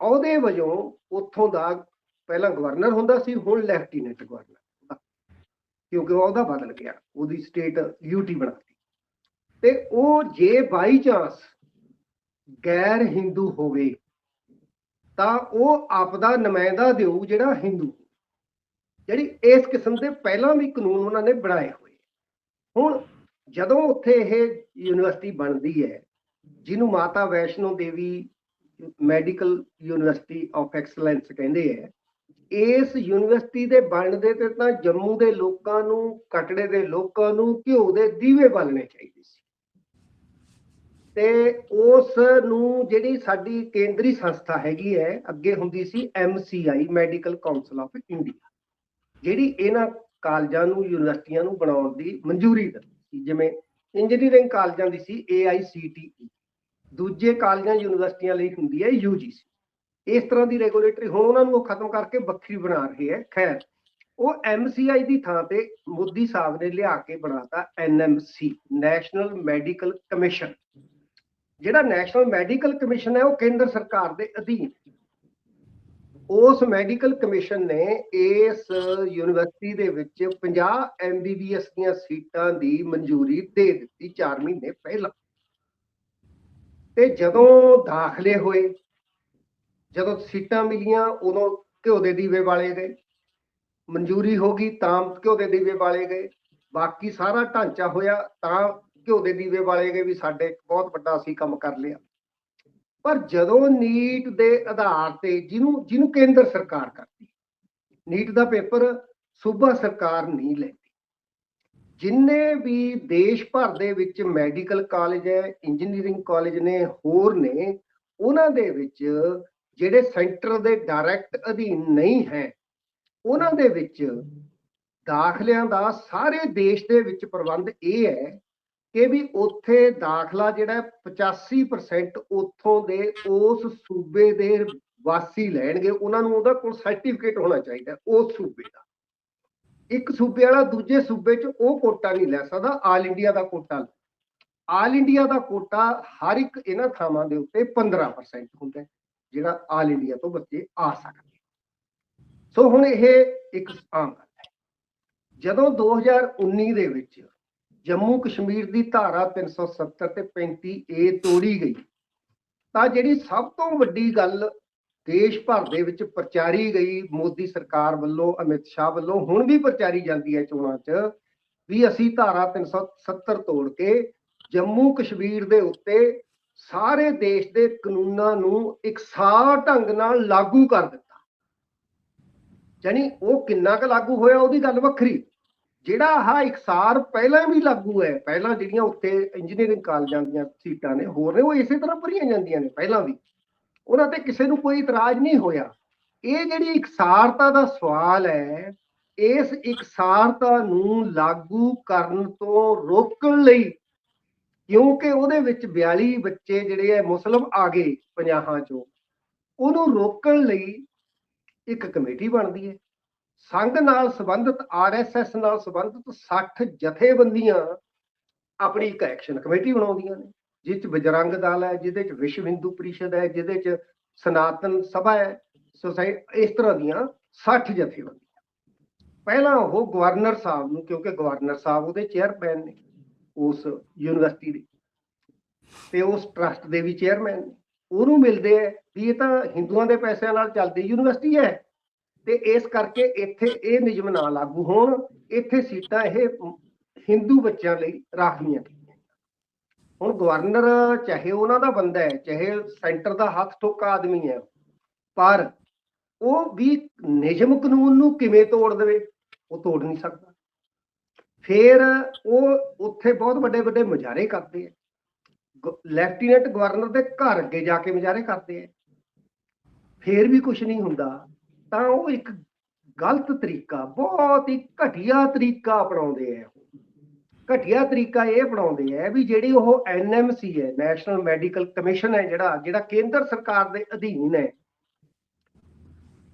ਅਹੁਦੇ ਵਜੋਂ ਉੱਥੋਂ ਦਾ ਪਹਿਲਾਂ ਗਵਰਨਰ ਹੁੰਦਾ ਸੀ, ਹੁਣ ਲੈਫਟੀਨੈਂਟ ਗਵਰਨਰ ਕਿਉਂਕਿ ਉਹ ਉਹਦਾ ਬਦਲ ਗਿਆ, ਉਹਦੀ ਸਟੇਟ ਯੂਟੀ ਬਣਾਤੀ। ਤੇ ਉਹ ਜੇ ਬਾਈ ਚਾਂਸ ਗੈਰ ਹਿੰਦੂ ਹੋਵੇ, ਤਾਂ ਉਹ ਆਪਦਾ ਨੁਮਾਇੰਦਾ ਦਿਓ ਜਿਹੜਾ ਹਿੰਦੂ ਜਿਹੜੀ ਇਸ ਕਿਸਮ ਦੇ ਪਹਿਲਾਂ ਵੀ ਕਾਨੂੰਨ ਉਹਨਾਂ ਨੇ ਬਣਾਏ ਹੋਏ। ਹੁਣ ਜਦੋਂ ਉੱਥੇ ਇਹ ਯੂਨੀਵਰਸਿਟੀ ਬਣਦੀ ਹੈ, ਜਿਹਨੂੰ Mata Vaishno Devi medical university of excellence ਕਹਿੰਦੇ ਹੈ ਇਸ ਯੂਨੀਵਰਸਿਟੀ ਦੇ ਬਣਨ ਦੇ ਤੇ ਤਾਂ ਜੰਮੂ ਦੇ ਲੋਕਾਂ ਨੂੰ, ਕਟੜੇ ਦੇ ਲੋਕਾਂ ਨੂੰ, ਘਿਓ ਦੇ ਦੀਵੇ ਬਾਲਣੇ ਚਾਹੀਦੇ ਸੀ। ਤੇ ਉਸ ਨੂੰ ਜਿਹੜੀ ਸਾਡੀ ਕੇਂਦਰੀ ਸੰਸਥਾ ਹੈਗੀ ਹੈ, ਅੱਗੇ ਹੁੰਦੀ ਸੀ MCI medical council of India ਜਿਹੜੀ ਇਹਨਾਂ ਕਾਲਜਾਂ ਨੂੰ, ਯੂਨੀਵਰਸਿਟੀਆਂ ਨੂੰ ਬਣਾਉਣ ਦੀ ਮਨਜ਼ੂਰੀ ਦਿੰਦੀ ਸੀ। ਜਿਵੇਂ ਇੰਜੀਨੀਅਰਿੰਗ ਕਾਲਜਾਂ ਦੀ ਸੀ AICTE ਦੂਜੇ ਕਾਲਜਾਂ ਯੂਨੀਵਰਸਿਟੀਆਂ ਲਈ ਹੁੰਦੀ ਹੈ UGC ਇਸ ਤਰ੍ਹਾਂ ਦੀ ਰੈਗੂਲੇਟਰੀ ਹੁਣ ਉਹਨਾਂ ਨੂੰ ਉਹ ਖਤਮ ਕਰਕੇ ਵੱਖਰੀ ਬਣਾ ਰਹੇ ਹੈ। ਖੈਰ, ਉਹ MCI ਦੀ ਥਾਂ ਤੇ ਮੋਦੀ ਸਾਹਿਬ ਨੇ ਲਿਆ ਕੇ ਬਣਾਤਾ NMC ਨੈਸ਼ਨਲ ਮੈਡੀਕਲ ਕਮਿਸ਼ਨ ਜਿਹੜਾ ਨੈਸ਼ਨਲ ਮੈਡੀਕਲ ਕਮਿਸ਼ਨ ਹੈ, ਉਹ ਕੇਂਦਰ ਸਰਕਾਰ ਦੇ ਅਧੀਨ ਉਸ ਮੈਡੀਕਲ ਕਮਿਸ਼ਨ ਨੇ ਇਸ ਯੂਨੀਵਰਸਿਟੀ ਦੇ ਵਿੱਚ 50 ਐਮਬੀਬੀਐਸ ਦੀਆਂ ਸੀਟਾਂ ਦੀ ਮਨਜ਼ੂਰੀ ਦੇ ਦਿੱਤੀ 4 ਮਹੀਨੇ ਪਹਿਲਾਂ। ਤੇ ਜਦੋਂ ਦਾਖਲੇ ਹੋਏ, ਜਦੋਂ ਸੀਟਾਂ ਮਿਲੀਆਂ, ਉਦੋਂ ਘਿਓ ਦੇ ਦੀਵੇ ਵਾਲੇ ਗਏ। ਮਨਜ਼ੂਰੀ ਹੋ ਗਈ, ਤਾਂ ਘਿਓ ਦੇ ਦੀਵੇ ਵਾਲੇ ਗਏ। ਬਾਕੀ ਸਾਰਾ ਢਾਂਚਾ ਹੋਇਆ, ਤਾਂ ਘਿਓ ਦੇ ਦੀਵੇ ਵਾਲੇ ਗਏ ਵੀ ਸਾਡੇ ਬਹੁਤ ਵੱਡਾ ਅਸੀਂ ਕੰਮ ਕਰ ਲਿਆ। ਪਰ ਜਦੋਂ ਨੀਟ ਦੇ ਆਧਾਰ ਤੇ ਜਿਹਨੂੰ ਜਿਹਨੂੰ ਕੇਂਦਰ ਸਰਕਾਰ ਕਰਦੀ, ਨੀਟ ਦਾ ਪੇਪਰ ਸੂਬਾ ਸਰਕਾਰ ਨਹੀਂ ਲੈਂਦੀ। ਜਿੰਨੇ ਵੀ ਦੇਸ਼ ਭਰ ਦੇ ਵਿੱਚ ਮੈਡੀਕਲ ਕਾਲਜ ਹੈ ਇੰਜੀਨੀਅਰਿੰਗ ਕਾਲਜ ਨੇ, ਹੋਰ ਨੇ, ਉਹਨਾਂ ਦੇ ਵਿੱਚ ਜਿਹੜੇ ਸੈਂਟਰ ਦੇ ਡਾਇਰੈਕਟ ਅਧੀਨ ਨਹੀਂ ਹੈ, ਉਹਨਾਂ ਦੇ ਵਿੱਚ ਦਾਖਲਿਆਂ ਦਾ ਸਾਰੇ ਦੇਸ਼ ਦੇ ਵਿੱਚ ਪ੍ਰਬੰਧ ਇਹ ਹੈ ਕਿ ਵੀ ਉੱਥੇ ਦਾਖਲਾ ਜਿਹੜਾ ਹੈ 85% ਉੱਥੋਂ ਦੇ ਉਸ ਸੂਬੇ ਦੇ ਵਾਸੀ ਲੈਣਗੇ, ਉਹਨਾਂ ਨੂੰ ਉਹਦਾ ਕੋਲ ਸਰਟੀਫਿਕੇਟ ਹੋਣਾ ਚਾਹੀਦਾ ਉਸ ਸੂਬੇ ਦਾ। ਇੱਕ ਸੂਬੇ ਵਾਲਾ ਦੂਜੇ ਸੂਬੇ 'ਚ ਉਹ ਕੋਟਾ ਨਹੀਂ ਲੈ ਸਕਦਾ, ਆਲ ਇੰਡੀਆ ਦਾ ਕੋਟਾ ਆਲ ਇੰਡੀਆ ਦਾ ਕੋਟਾ ਹਰ ਇੱਕ ਇਹਨਾਂ ਥਾਵਾਂ ਦੇ ਉੱਤੇ 15% ਹੁੰਦਾ ਜਿਹੜਾ ਆਲ ਇੰਡੀਆ ਤੋਂ ਬੱਚੇ ਆ ਸਕਦੇ ਸੋ ਹੁਣ ਇਹ ਇੱਕ ਆਮ ਗੱਲ ਹੈ। ਜਦੋਂ 2019 ਦੇ ਵਿੱਚ ਜੰਮੂ ਕਸ਼ਮੀਰ ਦੀ ਧਾਰਾ 370 ਤੇ 35 ਏ ਤੋੜੀ ਗਈ, ਤਾਂ ਜਿਹੜੀ ਸਭ ਤੋਂ ਵੱਡੀ ਗੱਲ ਦੇਸ਼ ਭਰ ਦੇ ਵਿੱਚ ਪ੍ਰਚਾਰੀ ਗਈ ਮੋਦੀ ਸਰਕਾਰ ਵੱਲੋਂ, ਅਮਿਤ ਸ਼ਾਹ ਵੱਲੋਂ, ਹੁਣ ਵੀ ਪ੍ਰਚਾਰੀ ਜਾਂਦੀ ਹੈ ਚੋਣਾਂ 'ਚ, ਵੀ ਅਸੀਂ ਧਾਰਾ 370 ਤੋੜ ਕੇ ਜੰਮੂ ਕਸ਼ਮੀਰ ਦੇ ਉੱਤੇ ਸਾਰੇ ਦੇਸ਼ ਦੇ ਕਾਨੂੰਨਾਂ ਨੂੰ ਇਕਸਾਰ ਢੰਗ ਨਾਲ ਲਾਗੂ ਕਰ ਦਿੱਤਾ। ਯਾਨੀ ਉਹ ਕਿੰਨਾ ਕੁ ਲਾਗੂ ਹੋਇਆ ਉਹਦੀ ਗੱਲ ਵੱਖਰੀ। ਜਿਹੜਾ ਆਹ ਇਕਸਾਰ ਪਹਿਲਾਂ ਵੀ ਲਾਗੂ ਹੈ, ਪਹਿਲਾਂ ਜਿਹੜੀਆਂ ਉੱਤੇ ਇੰਜੀਨੀਅਰਿੰਗ ਕਾਲਜਾਂ ਦੀਆਂ ਸੀਟਾਂ ਨੇ, ਹੋਰ ਨੇ, ਉਹ ਇਸੇ ਤਰ੍ਹਾਂ ਭਰੀਆਂ ਜਾਂਦੀਆਂ ਨੇ, ਪਹਿਲਾਂ ਵੀ। ਉਹਨਾਂ ਤੇ ਕਿਸੇ ਨੂੰ ਕੋਈ ਇਤਰਾਜ਼ ਨਹੀਂ ਹੋਇਆ। ਇਹ ਜਿਹੜੀ ਇਕਸਾਰਤਾ ਦਾ ਸਵਾਲ ਹੈ, ਇਸ ਇਕਸਾਰਤਾ ਨੂੰ ਲਾਗੂ ਕਰਨ ਤੋਂ ਰੋਕਣ ਲਈ, ਕਿਉਂਕਿ ਉਹਦੇ ਵਿੱਚ 42 ਬੱਚੇ ਜਿਹੜੇ ਹੈ, ਮੁਸਲਮ ਆ ਗਏ 50 ਚੋਂ। ਉਹਨੂੰ ਰੋਕਣ ਲਈ ਇੱਕ ਕਮੇਟੀ ਬਣਦੀ ਹੈ। ਸੰਘ ਨਾਲ ਸੰਬੰਧਿਤ ਆਰਐਸਐਸ ਨਾਲ ਸੰਬੰਧਿਤ 60 ਜਥੇਬੰਦੀਆਂ ਆਪਣੀ ਇੱਕ ਐਕਸ਼ਨ ਕਮੇਟੀ ਬਣਾਉਂਦੀਆਂ ਨੇ। ਜਿਸ ਚ ਬਜਰੰਗ ਦਲ ਹੈ, ਜਿਹਦੇ ਚ ਵਿਸ਼ਵ ਹਿੰਦੂ ਪਰਿਸ਼ਦ ਹੈ, ਜਿਹਦੇ ਚ ਸਨਾਤਨ ਸਭਾ ਹੈ ਸੁਸਾਇਟੀ ਇਸ ਤਰ੍ਹਾਂ ਦੀਆਂ 60 ਜਥੇਬੰਦੀਆਂ। ਪਹਿਲਾਂ ਉਹ ਗਵਰਨਰ ਸਾਹਿਬ ਨੂੰ, ਕਿਉਂਕਿ ਗਵਰਨਰ ਸਾਹਿਬ ਉਹਦੇ ਚੇਅਰਮੈਨ ਨੇ, ਉਸ ਯੂਨੀਵਰਸਿਟੀ ਦੇ। ਤੇ ਉਸ ਟਰਸਟ ਦੇ ਵੀ ਚੇਅਰਮੈਨ ਨੇ। ਉਹਨੂੰ ਮਿਲਦੇ ਹੈ ਵੀ ਇਹ ਤਾਂ ਹਿੰਦੂਆਂ ਦੇ ਪੈਸਿਆਂ ਨਾਲ ਚੱਲਦੀ ਯੂਨੀਵਰਸਿਟੀ ਹੈ। ਤੇ ਇਸ ਕਰਕੇ ਇੱਥੇ ਇਹ ਨਿਯਮ ਨਾ ਲਾਗੂ ਹੋਣ। ਇੱਥੇ ਸੀਟਾਂ ਇਹ ਹਿੰਦੂ ਬੱਚਿਆਂ ਲਈ ਰਾਖਵੀਆਂ ਹੁਣ ਗਵਰਨਰ ਚਾਹੇ ਉਹਨਾਂ ਦਾ ਬੰਦਾ ਹੈ, ਚਾਹੇ ਸੈਂਟਰ ਦਾ ਹੱਥ ਠੋਕਾ ਆਦਮੀ ਹੈ, ਪਰ ਉਹ ਵੀ ਨਿਯਮ ਕਾਨੂੰਨ ਨੂੰ ਕਿਵੇਂ ਤੋੜ ਦੇਵੇ, ਉਹ ਤੋੜ ਨਹੀਂ ਸਕਦਾ। ਫਿਰ ਉਹ ਉੱਥੇ ਬਹੁਤ ਵੱਡੇ ਵੱਡੇ ਮੁਜ਼ਾਹਰੇ ਕਰਦੇ ਆ ਗ- ਲੈਫਟੀਨੈਂਟ ਗਵਰਨਰ ਦੇ ਘਰ ਅੱਗੇ ਜਾ ਕੇ ਮੁਜ਼ਾਹਰੇ ਕਰਦੇ ਆ ਫਿਰ ਵੀ ਕੁਝ ਨਹੀਂ ਹੁੰਦਾ, ਤਾਂ ਉਹ ਇੱਕ ਗਲਤ ਤਰੀਕਾ, ਬਹੁਤ ਹੀ ਘਟੀਆ ਤਰੀਕਾ ਅਪਣਾਉਂਦੇ ਆ ਘਟੀਆ ਤਰੀਕਾ ਇਹ ਬਣਾਉਂਦੇ ਆ ਵੀ ਜਿਹੜੀ ਉਹ ਐਨਐਮਸੀ ਹੈ ਨੈਸ਼ਨਲ ਮੈਡੀਕਲ ਕਮਿਸ਼ਨ ਹੈ ਜਿਹੜਾ ਜਿਹੜਾ ਕੇਂਦਰ ਸਰਕਾਰ ਦੇ ਅਧੀਨ ਹੈ।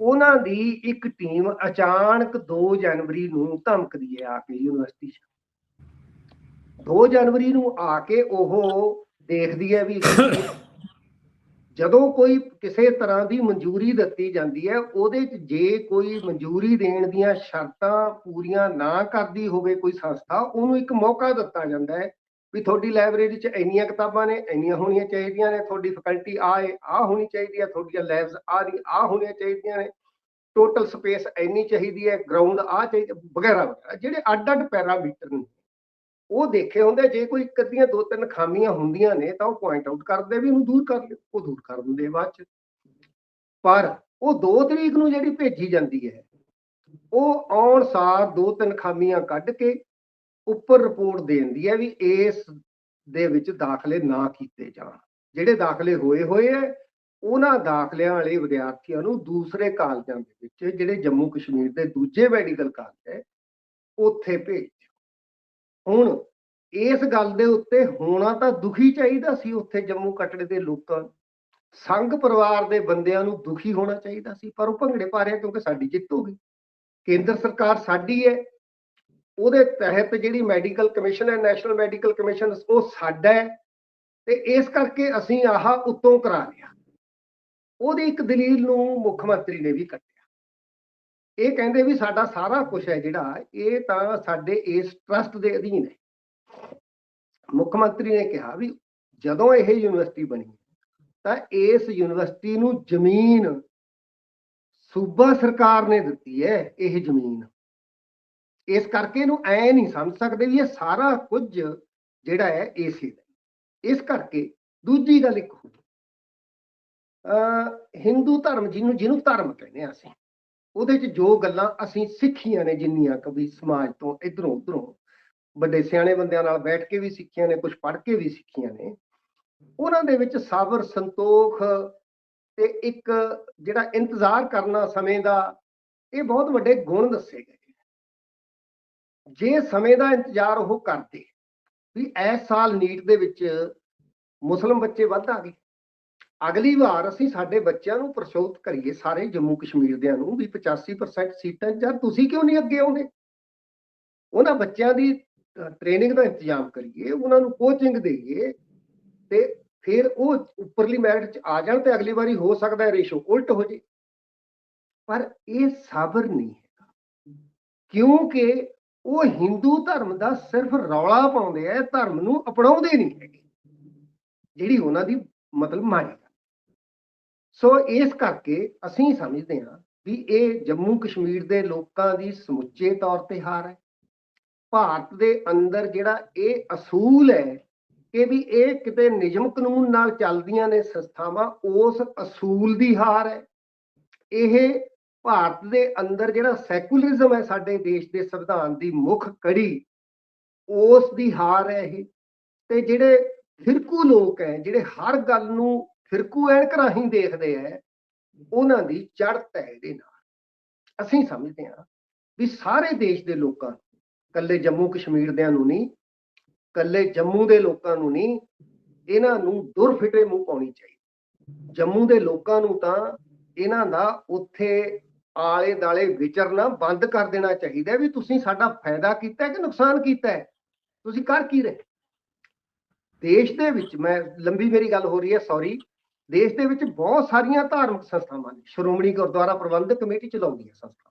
ਉਹਨਾਂ ਦੀ ਇੱਕ ਟੀਮ ਅਚਾਨਕ 2 ਜਨਵਰੀ ਨੂੰ ਧਮਕਦੀ ਹੈ ਆ ਕੇ ਯੂਨੀਵਰਸਿਟੀ 'ਚ। 2 ਜਨਵਰੀ ਨੂੰ ਆ ਕੇ ਉਹ ਦੇਖਦੀ ਹੈ ਵੀ ਜਦੋਂ ਕੋਈ ਕਿਸੇ ਤਰ੍ਹਾਂ ਦੀ ਮਨਜ਼ੂਰੀ ਦਿੱਤੀ ਜਾਂਦੀ ਹੈ, ਉਹਦੇ 'ਚ ਜੇ ਕੋਈ ਮਨਜ਼ੂਰੀ ਦੇਣ ਦੀਆਂ ਸ਼ਰਤਾਂ ਪੂਰੀਆਂ ਨਾ ਕਰਦੀ ਹੋਵੇ ਕੋਈ ਸੰਸਥਾ, ਉਹਨੂੰ ਇੱਕ ਮੌਕਾ ਦਿੱਤਾ ਜਾਂਦਾ ਹੈ ਵੀ ਤੁਹਾਡੀ ਲਾਇਬ੍ਰੇਰੀ 'ਚ ਇੰਨੀਆਂ ਕਿਤਾਬਾਂ ਨੇ, ਇੰਨੀਆਂ ਹੋਣੀਆਂ ਚਾਹੀਦੀਆਂ ਨੇ, ਤੁਹਾਡੀ ਫੈਕਲਟੀ ਆ ਹੈ ਆ ਹੋਣੀ ਚਾਹੀਦੀ ਹੈ, ਤੁਹਾਡੀਆਂ ਲੈਬਸ ਆ ਦੀ, ਆ ਹੋਣੀਆਂ ਚਾਹੀਦੀਆਂ ਨੇ, ਟੋਟਲ ਸਪੇਸ ਇੰਨੀ ਚਾਹੀਦੀ ਹੈ, ਗਰਾਊਂਡ ਆ ਚਾਹੀਦਾ ਵਗੈਰਾ ਵਗੈਰਾ, ਜਿਹੜੇ ਅੱਡ-ਅੱਡ ਪੈਰਾਮੀਟਰ ਨੇ। ਉਹ ਦੇਖੇ ਹੁੰਦੇ ਜੇ ਕੋਈ ਇੱਕ ਅੱਧੀਆਂ ਦੋ ਤਿੰਨ ਖਾਮੀਆਂ ਹੁੰਦੀਆਂ ਨੇ ਤਾਂ ਉਹ ਪੁਆਇੰਟ ਆਊਟ ਕਰਦੇ ਵੀ ਉਹਨੂੰ ਦੂਰ ਕਰ ਲਿਓ, ਉਹ ਦੂਰ ਕਰ ਦਿੰਦੇ ਬਾਅਦ ਚ। ਪਰ ਉਹ 2 ਤਰੀਕ ਨੂੰ ਜਿਹੜੀ ਭੇਜੀ ਜਾਂਦੀ ਹੈ, ਉਹ ਆਉਣ ਸਾਰ ਦੋ ਤਿੰਨ ਖਾਮੀਆਂ ਕੱਢ ਕੇ ਉੱਪਰ ਰਿਪੋਰਟ ਦੇ ਦਿੰਦੀ ਹੈ ਵੀ ਇਸ ਦੇ ਵਿੱਚ ਦਾਖਲੇ ਨਾ ਕੀਤੇ ਜਾਣ। ਜਿਹੜੇ ਦਾਖਲੇ ਹੋਏ ਹੋਏ ਹੈ, ਉਹਨਾਂ ਦਾਖਲਿਆਂ ਵਾਲੇ ਵਿਦਿਆਰਥੀਆਂ ਨੂੰ ਦੂਸਰੇ ਕਾਲਜਾਂ ਦੇ ਵਿੱਚ, ਜਿਹੜੇ ਜੰਮੂ ਕਸ਼ਮੀਰ ਦੇ ਦੂਜੇ ਮੈਡੀਕਲ ਕਾਲਜ ਹੈ, ਉੱਥੇ ਭੇਜ ਹੁਣ ਇਸ ਗੱਲ ਦੇ ਉੱਤੇ ਹੋਣਾ ਤਾਂ ਦੁਖੀ ਚਾਹੀਦਾ ਸੀ ਉੱਥੇ ਜੰਮੂ ਕਟੜੇ ਦੇ ਲੋਕਾਂ ਨੂੰ। ਸੰਘ ਪਰਿਵਾਰ ਦੇ ਬੰਦਿਆਂ ਨੂੰ ਦੁਖੀ ਹੋਣਾ ਚਾਹੀਦਾ ਸੀ, ਪਰ ਉਹ ਭੰਗੜੇ ਪਾ ਰਿਹਾ ਕਿਉਂਕਿ ਸਾਡੀ ਜਿੱਤ ਹੋ ਗਈ ਕੇਂਦਰ ਸਰਕਾਰ ਸਾਡੀ ਹੈ, ਉਹਦੇ ਤਹਿਤ ਜਿਹੜੀ ਮੈਡੀਕਲ ਕਮਿਸ਼ਨ ਹੈ, ਨੈਸ਼ਨਲ ਮੈਡੀਕਲ ਕਮਿਸ਼ਨ, ਉਹ ਸਾਡਾ ਹੈ, ਤੇ ਇਸ ਕਰਕੇ ਅਸੀਂ ਆਹ ਉਤੋਂ ਕਰਾ ਲਿਆ ਉਹਦੀ ਇੱਕ ਦਲੀਲ ਨੂੰ ਮੁੱਖ ਮੰਤਰੀ ਨੇ ਵੀ ਕੱਟਿਆ ਇਹ ਕਹਿੰਦੇ ਵੀ ਸਾਡਾ ਸਾਰਾ ਕੁਝ ਹੈ ਜਿਹੜਾ, ਇਹ ਤਾਂ ਸਾਡੇ ਇਸ ਟਰਸਟ ਦੇ ਅਧੀਨ ਹੈ। ਮੁੱਖ ਮੰਤਰੀ ਨੇ ਕਿਹਾ ਵੀ ਜਦੋਂ ਇਹ ਯੂਨੀਵਰਸਿਟੀ ਬਣੀ ਤਾਂ ਇਸ ਯੂਨੀਵਰਸਿਟੀ ਨੂੰ ਜ਼ਮੀਨ ਸੂਬਾ ਸਰਕਾਰ ਨੇ ਦਿੱਤੀ ਹੈ, ਇਹ ਜ਼ਮੀਨ। ਇਸ ਕਰਕੇ ਇਹਨੂੰ ਐ ਨਹੀਂ ਸਮਝ ਸਕਦੇ ਵੀ ਇਹ ਸਾਰਾ ਕੁਝ ਜਿਹੜਾ ਹੈ ਏਸੀ ਦਾ ਇਸ ਕਰਕੇ ਦੂਜੀ ਗੱਲ ਇੱਕ ਹੋਰ। ਅ ਹਿੰਦੂ ਧਰਮ ਜਿਹਨੂੰ ਜਿਹਨੂੰ ਧਰਮ ਕਹਿੰਦੇ ਆ ਅਸੀਂ ਉਹਦੇ 'ਚ ਜੋ ਗੱਲਾਂ ਅਸੀਂ ਸਿੱਖੀਆਂ ਨੇ ਜਿੰਨੀਆਂ ਕਵੀ ਸਮਾਜ ਤੋਂ ਇਧਰੋਂ ਉਧਰੋਂ, ਵੱਡੇ ਸਿਆਣੇ ਬੰਦਿਆਂ ਨਾਲ ਬੈਠ ਕੇ ਵੀ ਸਿੱਖੀਆਂ ਨੇ ਕੁਝ ਪੜ੍ਹ ਕੇ ਵੀ ਸਿੱਖੀਆਂ ਨੇ, ਉਹਨਾਂ ਦੇ ਵਿੱਚ ਸਬਰ, ਸੰਤੋਖ ਤੇ ਇੱਕ ਜਿਹੜਾ ਇੰਤਜ਼ਾਰ ਕਰਨਾ ਸਮੇਂ ਦਾ, ਇਹ ਬਹੁਤ ਵੱਡੇ ਗੁਣ ਦੱਸੇ ਗਏ। ਜੇ ਸਮੇਂ ਦਾ ਇੰਤਜ਼ਾਰ ਉਹ ਕਰਦੇ, ਵੀ ਇਸ ਸਾਲ ਨੀਟ ਦੇ ਵਿੱਚ ਮੁਸਲਮ ਬੱਚੇ ਵੱਧ ਆ ਗਏ। ਅਗਲੀ ਵਾਰ ਅਸੀਂ ਸਾਡੇ ਬੱਚਿਆਂ ਨੂੰ ਪ੍ਰਸ਼ੋਤ ਕਰੀਏ, ਸਾਰੇ ਜੰਮੂ ਕਸ਼ਮੀਰ ਦਿਆਂ ਨੂੰ ਵੀ 85% ਸੀਟਾਂ ਜਾਂ ਤੁਸੀਂ ਕਿਉਂ ਨਹੀਂ ਅੱਗੇ ਆਉਂਦੇ? ਉਹਨਾਂ ਬੱਚਿਆਂ ਦੀ ਟ੍ਰੇਨਿੰਗ ਦਾ ਇੰਤਜ਼ਾਮ ਕਰੀਏ, ਉਹਨਾਂ ਨੂੰ ਕੋਚਿੰਗ ਦੇਈਏ ਤੇ ਫਿਰ ਉਹ ਉੱਪਰਲੀ ਮੈਰਿਟ ਚ ਆ ਜਾਣ ਤੇ ਅਗਲੀ ਵਾਰੀ ਹੋ ਸਕਦਾ ਹੈ ਰੇਸ਼ੋ ਉਲਟ ਹੋ ਜੇ। ਪਰ ਇਹ ਸਾਬਰ ਨਹੀਂ ਹੈਗਾ, ਕਿਉਂਕਿ ਉਹ ਹਿੰਦੂ ਧਰਮ ਦਾ ਸਿਰਫ ਰੌਲਾ ਪਾਉਂਦੇ ਆ ਧਰਮ ਨੂੰ ਅਪਣਾਉਂਦੇ ਨਹੀਂ ਹੈਗੇ। ਜਿਹੜੀ ਉਹਨਾਂ ਦੀ ਮਤਲਬ ਮਾਰੀ ਸੋ ਇਸ ਕਰਕੇ ਅਸੀਂ ਸਮਝਦੇ ਹਾਂ ਵੀ ਇਹ ਜੰਮੂ ਕਸ਼ਮੀਰ ਦੇ ਲੋਕਾਂ ਦੀ ਸਮੁੱਚੇ ਤੌਰ ਤੇ ਹਾਰ ਹੈ। ਭਾਰਤ ਦੇ ਅੰਦਰ ਜਿਹੜਾ ਇਹ ਅਸੂਲ ਹੈ ਕਿ ਵੀ ਇਹ ਕਿਤੇ ਨਿਯਮ ਕਾਨੂੰਨ ਨਾਲ ਚੱਲਦੀਆਂ ਨੇ ਸੰਸਥਾਵਾਂ, ਉਸ ਅਸੂਲ ਦੀ ਹਾਰ ਹੈ। ਇਹ ਭਾਰਤ ਦੇ ਅੰਦਰ ਜਿਹੜਾ ਸੈਕੂਲਰਿਜ਼ਮ ਹੈ ਸਾਡੇ ਦੇਸ਼ ਦੇ ਸੰਵਿਧਾਨ ਦੀ ਮੁੱਖ ਕੜੀ, ਉਸ ਦੀ ਹਾਰ ਹੈ ਇਹ। ਤੇ ਜਿਹੜੇ ਫਿਰਕੂ ਲੋਕ ਹੈ, ਜਿਹੜੇ ਹਰ ਗੱਲ ਨੂੰ ਫਿਰਕੂ ਐਨਕ ਰਾਹੀਂ ਦੇਖਦੇ ਹੈ ਉਹਨਾਂ ਦੀ ਚੜ੍ਹਤ ਹੈ ਇਹਦੇ ਨਾਲ। ਅਸੀਂ ਸਮਝਦੇ ਹਾਂ ਵੀ ਸਾਰੇ ਦੇਸ਼ ਦੇ ਲੋਕਾਂ ਨੂੰ ਕੱਲੇ ਜੰਮੂ ਕਸ਼ਮੀਰ ਦਿਆਂ ਨੂੰ ਨਹੀਂ ਕੱਲੇ ਜੰਮੂ ਦੇ ਲੋਕਾਂ ਨੂੰ ਨਹੀਂ, ਇਹਨਾਂ ਨੂੰ ਦੁਰ ਫਿਟੇ ਮੂੰਹ ਪਾਉਣੀ ਚਾਹੀਦੀ। ਜੰਮੂ ਦੇ ਲੋਕਾਂ ਨੂੰ ਤਾਂ ਇਹਨਾਂ ਦਾ ਉੱਥੇ ਆਲੇ ਦਾਲੇ ਵਿਚਰਨਾ ਬੰਦ ਕਰ ਦੇਣਾ ਚਾਹੀਦਾ ਵੀ ਤੁਸੀਂ ਸਾਡਾ ਫਾਇਦਾ ਕੀਤਾ ਕਿ ਨੁਕਸਾਨ ਕੀਤਾ ਹੈ? ਤੁਸੀਂ ਕਰ ਕੀ ਰਹੇ? ਦੇਸ਼ ਦੇ ਵਿੱਚ ਮੈਂ, ਲੰਬੀ ਮੇਰੀ ਗੱਲ ਹੋ ਰਹੀ ਹੈ ਸੌਰੀ ਦੇਸ਼ ਦੇ ਵਿੱਚ ਬਹੁਤ ਸਾਰੀਆਂ ਧਾਰਮਿਕ ਸੰਸਥਾਵਾਂ ਨੇ। ਸ਼੍ਰੋਮਣੀ ਗੁਰਦੁਆਰਾ ਪ੍ਰਬੰਧਕ ਕਮੇਟੀ ਚਲਾਉਂਦੀ ਹੈ ਸੰਸਥਾ।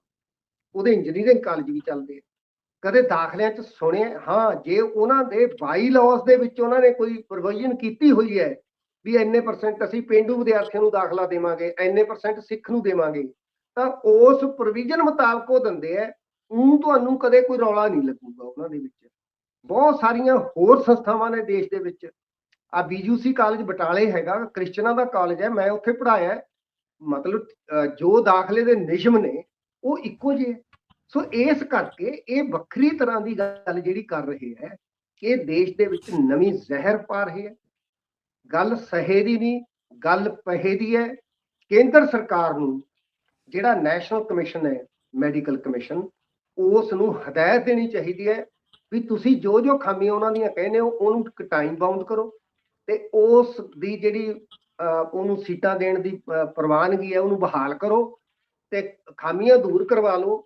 ਉਹਦੇ ਇੰਜੀਨੀਅਰਿੰਗ ਕਾਲਜ ਵੀ ਚੱਲਦੇ ਆ। ਕਦੇ ਦਾਖਲਿਆਂ 'ਚ ਸੁਣਿਆ, ਹਾਂ, ਜੇ ਉਹਨਾਂ ਦੇ ਬਾਈ ਲਾਅਸ ਦੇ ਵਿੱਚ ਉਹਨਾਂ ਨੇ ਕੋਈ ਪ੍ਰੋਵੀਜ਼ਨ ਕੀਤੀ ਹੋਈ ਹੈ, ਵੀ ਇੰਨੇ ਪਰਸੈਂਟ ਅਸੀਂ ਪਿੰਡੂ ਵਿਦਿਆਰਥੀਆਂ ਨੂੰ ਦਾਖਲਾ ਦੇਵਾਂਗੇ, ਇੰਨੇ ਪਰਸੈਂਟ ਸਿੱਖ ਨੂੰ ਦੇਵਾਂਗੇ, ਤਾਂ ਉਸ ਪ੍ਰੋਵੀਜ਼ਨ ਮੁਤਾਬਕ ਉਹ ਦਿੰਦੇ ਆ ਉਹ ਤੁਹਾਨੂੰ ਕਦੇ ਕੋਈ ਰੌਲਾ ਨਹੀਂ ਲੱਗੂਗਾ ਉਹਨਾਂ ਦੇ ਵਿੱਚ। ਬਹੁਤ ਸਾਰੀਆਂ ਹੋਰ ਸੰਸਥਾਵਾਂ ਨੇ ਦੇਸ਼ ਦੇ ਵਿੱਚ। ਆ ਬੀਯੂਸੀ ਕਾਲਜ ਬਟਾਲੇ ਹੈਗਾ ਕ੍ਰਿਸਚਨਾਂ ਦਾ ਕਾਲਜ ਹੈ, ਮੈਂ ਉੱਥੇ ਪੜਾਇਆ ਮਤਲਬ ਜੋ ਦਾਖਲੇ ਦੇ ਨਿਯਮ ਨੇ, ਉਹ ਇੱਕੋ ਜਿਹੇ ਹੈ। ਸੋ ਇਸ ਕਰਕੇ ਇਹ ਵੱਖਰੀ ਤਰ੍ਹਾਂ ਦੀ ਗੱਲ ਜਿਹੜੀ ਕਰ ਰਹੇ ਹੈ, ਇਹ ਦੇਸ਼ ਦੇ ਵਿੱਚ ਨਵੀਂ ਜ਼ਹਿਰ ਪਾ ਰਹੀ ਹੈ। ਗੱਲ ਸਹੇ ਦੀ ਨਹੀਂ, ਗੱਲ ਪਹੇ ਦੀ ਹੈ। ਕੇਂਦਰ ਸਰਕਾਰ ਨੂੰ ਜਿਹੜਾ ਨੈਸ਼ਨਲ ਕਮਿਸ਼ਨ ਹੈ ਮੈਡੀਕਲ ਕਮਿਸ਼ਨ ਉਸ ਨੂੰ ਹਦਾਇਤ ਦੇਣੀ ਚਾਹੀਦੀ ਹੈ ਵੀ ਤੁਸੀਂ ਜੋ ਜੋ ਖਾਮੀਆਂ ਉਹਨਾਂ ਦੀਆਂ ਕਹਿੰਦੇ ਹੋ, ਉਹਨੂੰ ਟਾਈਮ ਬਾਉਂਡ ਕਰੋ। ਤੇ ਉਸ ਦੀ ਜਿਹੜੀ ਉਹਨੂੰ ਸੀਟਾਂ ਦੇਣ ਦੀ ਪ੍ਰਵਾਨਗੀ ਹੈ, ਉਹਨੂੰ ਬਹਾਲ ਕਰੋ ਤੇ ਖਾਮੀਆਂ ਦੂਰ ਕਰਵਾ ਲਓ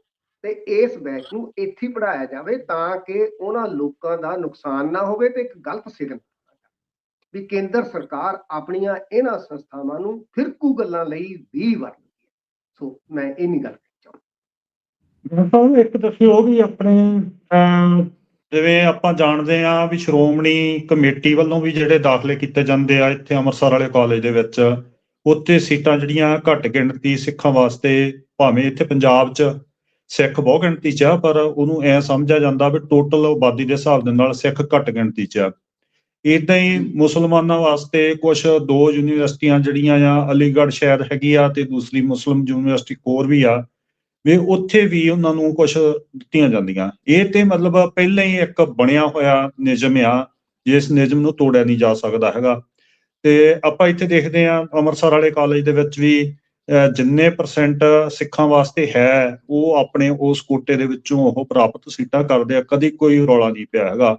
ਤੇ ਇਸ ਬੈਚ ਨੂੰ ਇੱਥੇ ਪੜਾਇਆ ਜਾਵੇ ਤਾਂ ਕਿ ਉਹਨਾਂ ਲੋਕਾਂ ਦਾ ਨੁਕਸਾਨ ਨਾ ਹੋਵੇ ਤੇ ਇੱਕ ਗਲਤ ਸਿਗਨਲ ਵੀ ਕੇਂਦਰ ਸਰਕਾਰ ਆਪਣੀਆਂ ਇਹਨਾਂ ਸੰਸਥਾਵਾਂ ਨੂੰ ਫਿਰਕੂ ਗੱਲਾਂ ਲਈ ਵੀ ਵਰਤਦੀ ਹੈ। ਸੋ ਮੈਂ ਇਹ ਨਹੀਂ ਗੱਲ ਕਹਿਣਾ ਚਾਹੁੰਦਾ। ਸਾਹਿਬ ਇੱਕ ਦੱਸਿਓ ਵੀ ਆਪਣੇ ਜਿਵੇਂ ਆਪਾਂ ਜਾਣਦੇ ਆ ਵੀ ਸ਼੍ਰੋਮਣੀ ਕਮੇਟੀ ਵੱਲੋਂ ਵੀ ਜਿਹੜੇ ਦਾਖਲੇ ਕੀਤੇ ਜਾਂਦੇ ਆ ਇੱਥੇ ਅੰਮ੍ਰਿਤਸਰ ਵਾਲੇ ਕਾਲਜ ਦੇ ਵਿੱਚ, ਉੱਥੇ ਸੀਟਾਂ ਜਿਹੜੀਆਂ ਘੱਟ ਗਿਣਤੀ ਸਿੱਖਾਂ ਵਾਸਤੇ ਭਾਵੇਂ ਇੱਥੇ ਪੰਜਾਬ 'ਚ ਸਿੱਖ ਬਹੁ ਗਿਣਤੀ ਚ ਆ, ਪਰ ਉਹਨੂੰ ਐ ਸਮਝਿਆ ਜਾਂਦਾ ਵੀ ਟੋਟਲ ਆਬਾਦੀ ਦੇ ਹਿਸਾਬ ਦੇ ਨਾਲ ਸਿੱਖ ਘੱਟ ਗਿਣਤੀ ਚ ਆ। ਇਦਾਂ ਹੀ ਮੁਸਲਮਾਨਾਂ ਵਾਸਤੇ ਕੁਝ ਦੋ ਯੂਨੀਵਰਸਿਟੀਆਂ ਜਿਹੜੀਆਂ ਆ, ਅਲੀਗੜ੍ਹ ਸ਼ਹਿਰ ਹੈਗੀ ਆ ਤੇ ਦੂਸਰੀ ਮੁਸਲਿਮ ਯੂਨੀਵਰਸਿਟੀ ਹੋਰ ਵੀ ਆ ਵੀ ਉੱਥੇ ਵੀ ਉਹਨਾਂ ਨੂੰ ਕੁਝ ਦਿੱਤੀਆਂ ਜਾਂਦੀਆਂ। ਇਹ ਤੇ ਮਤਲਬ ਪਹਿਲਾਂ ਹੀ ਇੱਕ ਬਣਿਆ ਹੋਇਆ ਨਿਯਮ ਆ ਜਿਸ ਨਿਯਮ ਨੂੰ ਤੋੜਿਆ ਨਹੀਂ ਜਾ ਸਕਦਾ ਹੈਗਾ। ਤੇ ਆਪਾਂ ਇੱਥੇ ਦੇਖਦੇ ਆ ਅੰਮ੍ਰਿਤਸਰ ਵਾਲੇ ਕਾਲਜ ਦੇ ਵਿੱਚ ਵੀ ਅਹ, ਜਿੰਨੇ ਪਰਸੈਂਟ ਸਿੱਖਾਂ ਵਾਸਤੇ ਹੈ ਉਹ ਆਪਣੇ ਉਸ ਕੋਟੇ ਦੇ ਵਿੱਚੋਂ ਉਹ ਪ੍ਰਾਪਤ ਸੀਟਾਂ ਕਰਦੇ ਆ ਕਦੀ ਕੋਈ ਰੌਲਾ ਨਹੀਂ ਪਿਆ ਹੈਗਾ।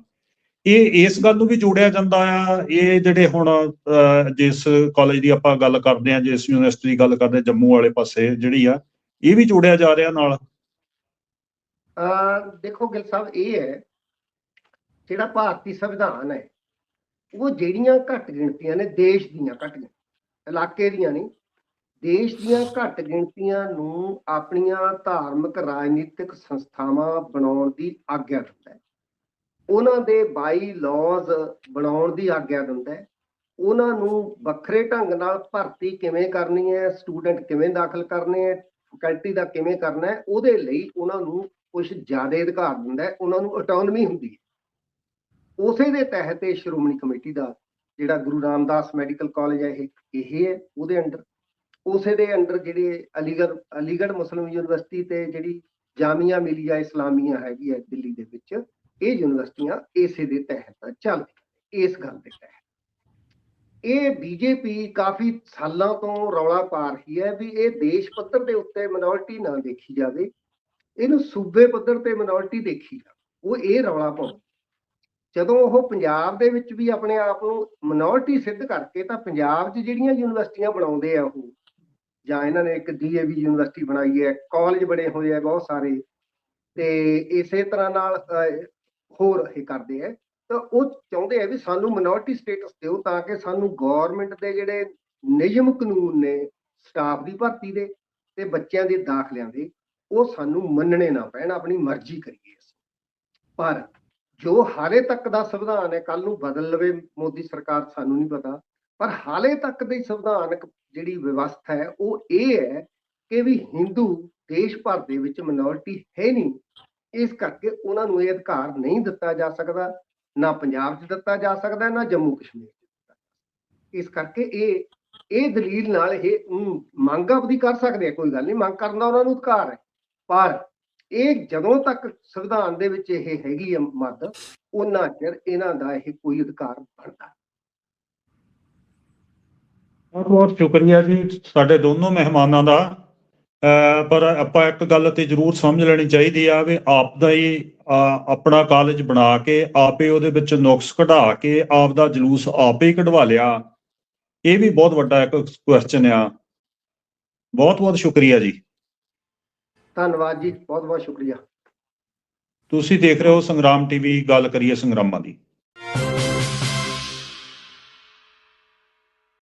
ਇਹ ਇਸ ਗੱਲ ਨੂੰ ਵੀ ਜੋੜਿਆ ਜਾਂਦਾ ਆ ਇਹ ਜਿਹੜੇ ਹੁਣ ਜਿਸ ਕਾਲਜ ਦੀ ਆਪਾਂ ਗੱਲ ਕਰਦੇ ਆ ਜਿਸ ਯੂਨੀਵਰਸਿਟੀ ਦੀ ਗੱਲ ਕਰਦੇ ਜੰਮੂ ਵਾਲੇ ਪਾਸੇ ਜਿਹੜੀ ਆ ਇਹ ਵੀ ਜੋੜਿਆ ਜਾ ਰਿਹਾ ਨਾਲ? ਅਹ ਦੇਖੋ ਗਿਲ ਸਾਹਿਬ, ਇਹ ਹੈ, ਜਿਹੜਾ ਭਾਰਤੀ ਸੰਵਿਧਾਨ ਹੈ, ਉਹ ਜਿਹੜੀਆਂ ਘੱਟ ਗਿਣਤੀਆਂ ਨੇ, ਦੇਸ਼ ਦੀਆਂ ਘੱਟ ਗਿਣਤੀਆਂ ਇਲਾਕੇ ਦੀਆਂ ਨਹੀਂ, ਦੇਸ਼ ਦੀਆਂ ਘੱਟ ਗਿਣਤੀਆਂ ਨੂੰ ਆਪਣੀਆਂ ਧਾਰਮਿਕ, ਰਾਜਨੀਤਿਕ ਸੰਸਥਾਵਾਂ ਬਣਾਉਣ ਦੀ ਆਗਿਆ ਦਿੰਦਾ ਹੈ। ਉਹਨਾਂ ਦੇ ਬਾਈ ਲਾਜ਼ ਬਣਾਉਣ ਦੀ ਆਗਿਆ ਦਿੰਦਾ ਹੈ। ਉਹਨਾਂ ਨੂੰ ਵੱਖਰੇ ਢੰਗ ਨਾਲ ਭਰਤੀ ਕਿਵੇਂ ਕਰਨੀ ਹੈ ਸਟੂਡੈਂਟ ਕਿਵੇਂ ਦਾਖਲ ਕਰਨੇ ਹੈ ਫੈਕਲਟੀ ਦਾ ਕਿਵੇਂ ਕਰਨਾ ਹੈ, ਉਹਦੇ ਲਈ ਉਹਨਾਂ ਨੂੰ ਕੁਝ ਜ਼ਿਆਦਾ ਅਧਿਕਾਰ ਦਿੰਦਾ ਹੈ, ਉਹਨਾਂ ਨੂੰ ਆਟੋਨਮੀ ਹੁੰਦੀ ਹੈ। ਉਸੇ ਦੇ ਤਹਿਤ ਇਹ ਸ਼੍ਰੋਮਣੀ ਕਮੇਟੀ ਦਾ ਜਿਹੜਾ ਗੁਰੂ ਰਾਮਦਾਸ ਮੈਡੀਕਲ ਕਾਲਜ ਹੈ, ਇਹ ਇਹ ਹੈ ਉਹਦੇ ਅੰਡਰ। ਉਸੇ ਦੇ ਅੰਡਰ ਜਿਹੜੇ ਅਲੀਗੜ੍ਹ ਅਲੀਗੜ੍ਹ ਮੁਸਲਿਮ ਯੂਨੀਵਰਸਿਟੀ ਤੇ ਜਿਹੜੀ ਜਾਮੀਆ ਮਿਲੀਆ ਇਸਲਾਮੀਆ ਹੈਗੀ ਹੈ ਦਿੱਲੀ ਦੇ ਵਿੱਚ, ਇਹ ਯੂਨੀਵਰਸਿਟੀਆਂ ਇਸੇ ਦੇ ਤਹਿਤ ਚੱਲਦੀਆਂ ਇਸ ਗੱਲ ਦੇ ਤਹਿਤ। ਇਹ ਬੀਜੇਪੀ ਕਾਫੀ ਸਾਲਾਂ ਤੋਂ ਰੌਲਾ ਪਾ ਰਹੀ ਹੈ ਵੀ ਇਹ ਦੇਸ਼ ਪੱਧਰ ਦੇ ਉੱਤੇ ਮਿਨੋਰਟੀ ਨਾ ਦੇਖੀ ਜਾਵੇ। ਇਹਨੂੰ ਸੂਬੇ ਪੱਧਰ ਤੇ ਮਿਨੋਰਟੀ ਦੇਖੀ ਜਾਵੇ। ਉਹ ਇਹ ਰੌਲਾ ਪਾਉ ਜਦੋਂ ਉਹ ਪੰਜਾਬ ਦੇ ਵਿੱਚ ਵੀ ਆਪਣੇ ਆਪ ਨੂੰ ਮਿਨੋਰਟੀ ਸਿੱਧ ਕਰਕੇ ਤਾਂ ਪੰਜਾਬ 'ਚ ਜਿਹੜੀਆਂ ਯੂਨੀਵਰਸਿਟੀਆਂ ਬਣਾਉਂਦੇ ਆ ਉਹ, ਜਾਂ ਇਹਨਾਂ ਨੇ ਇੱਕ ਡੀਏਵੀ ਯੂਨੀਵਰਸਿਟੀ ਬਣਾਈ ਹੈ ਕਾਲਜ ਬਣੇ ਹੋਏ ਆ ਬਹੁਤ ਸਾਰੇ, ਤੇ ਇਸੇ ਤਰ੍ਹਾਂ ਨਾਲ ਹੋਰ ਇਹ ਕਰਦੇ ਆ। ਤਾਂ ਉਹ ਚਾਹੁੰਦੇ ਆ ਵੀ ਸਾਨੂੰ ਮਿਨੋਰਟੀ ਸਟੇਟਸ ਦਿਓ ਤਾਂ ਕਿ ਸਾਨੂੰ ਗਵਰਨਮੈਂਟ ਦੇ ਜਿਹੜੇ ਨਿਯਮ ਕਾਨੂੰਨ ਨੇ ਸਟਾਫ ਦੀ ਭਰਤੀ ਦੇ ਤੇ ਬੱਚਿਆਂ ਦੇ ਦਾਖਲਿਆਂ ਦੇ, ਉਹ ਸਾਨੂੰ ਮੰਨਣੇ ਨਾ ਪੈਣ, ਆਪਣੀ ਮਰਜ਼ੀ ਕਰੀਏ ਅਸੀਂ। ਪਰ ਜੋ ਹਾਲੇ ਤੱਕ ਦਾ ਸੰਵਿਧਾਨ ਹੈ ਕੱਲ ਨੂੰ ਬਦਲ ਲਵੇ ਮੋਦੀ ਸਰਕਾਰ, ਸਾਨੂੰ ਨਹੀਂ ਪਤਾ, ਪਰ ਹਾਲੇ ਤੱਕ ਦੀ ਸੰਵਿਧਾਨਕ ਜਿਹੜੀ ਵਿਵਸਥਾ ਹੈ, ਉਹ ਇਹ ਹੈ ਕਿ ਵੀ ਹਿੰਦੂ ਦੇਸ਼ ਭਰ ਦੇ ਵਿੱਚ ਮਿਨੋਰਟੀ ਹੈ ਨਹੀਂ, ਇਸ ਕਰਕੇ ਉਹਨਾਂ ਨੂੰ ਇਹ ਅਧਿਕਾਰ ਨਹੀਂ ਦਿੱਤਾ ਜਾ ਸਕਦਾ। ਨਾ ਪੰਜਾਬ 'ਚ ਦਿੱਤਾ ਜਾ ਸਕਦਾ, ਨਾ ਜੰਮੂ ਕਸ਼ਮੀਰ ਇਸ ਕਰਕੇ ਇਹ ਇਹ ਦਲੀਲ ਨਾਲ ਇਹ ਮੰਗ ਆਪਦੀ ਕਰ ਸਕਦੇ ਆ, ਕੋਈ ਗੱਲ ਨਹੀਂ, ਮੰਗ ਕਰਨ ਦਾ ਉਹਨਾਂ ਨੂੰ ਅਧਿਕਾਰ ਹੈ। ਪਰ ਇਹ ਜਦੋਂ ਤੱਕ ਸੰਵਿਧਾਨ ਦੇ ਵਿੱਚ ਇਹ ਹੈਗੀ ਹੈ ਮੱਦ, ਉਹਨਾਂ ਚਿਰ ਇਹਨਾਂ ਦਾ ਇਹ ਕੋਈ ਅਧਿਕਾਰ ਬਣਦਾ ਬਹੁਤ ਬਹੁਤ ਸ਼ੁਕਰੀਆ ਜੀ, ਸਾਡੇ ਦੋਨੋਂ ਮਹਿਮਾਨਾਂ ਦਾ। ਪਰ ਆਪਾਂ ਇੱਕ ਗੱਲ ਤੇ ਜ਼ਰੂਰ ਸਮਝ ਲੈਣੀ ਚਾਹੀਦੀ ਆ ਵੀ ਆਪ ਦਾ ਹੀ ਆਪਣਾ ਕਾਲਜ ਬਣਾ ਕੇ ਆਪੇ ਉਹਦੇ ਵਿੱਚ ਨੁਕਸ ਕਢਾ ਕੇ ਆਪ ਦਾ ਜਲੂਸ ਆਪੇ ਹੀ ਕਢਵਾ ਲਿਆ। ਇਹ ਵੀ ਬਹੁਤ ਵੱਡਾ ਇੱਕ ਕੁਐਸਚਨ ਆ। ਬਹੁਤ ਬਹੁਤ ਸ਼ੁਕਰੀਆ ਜੀ। ਧੰਨਵਾਦ ਜੀ ਬਹੁਤ ਬਹੁਤ ਸ਼ੁਕਰੀਆ। ਤੁਸੀਂ ਦੇਖ ਰਹੇ ਹੋ ਸੰਗਰਾਮ ਟੀਵੀ ਗੱਲ ਕਰੀਏ ਸੰਗਰਾਮਾਂ ਦੀ।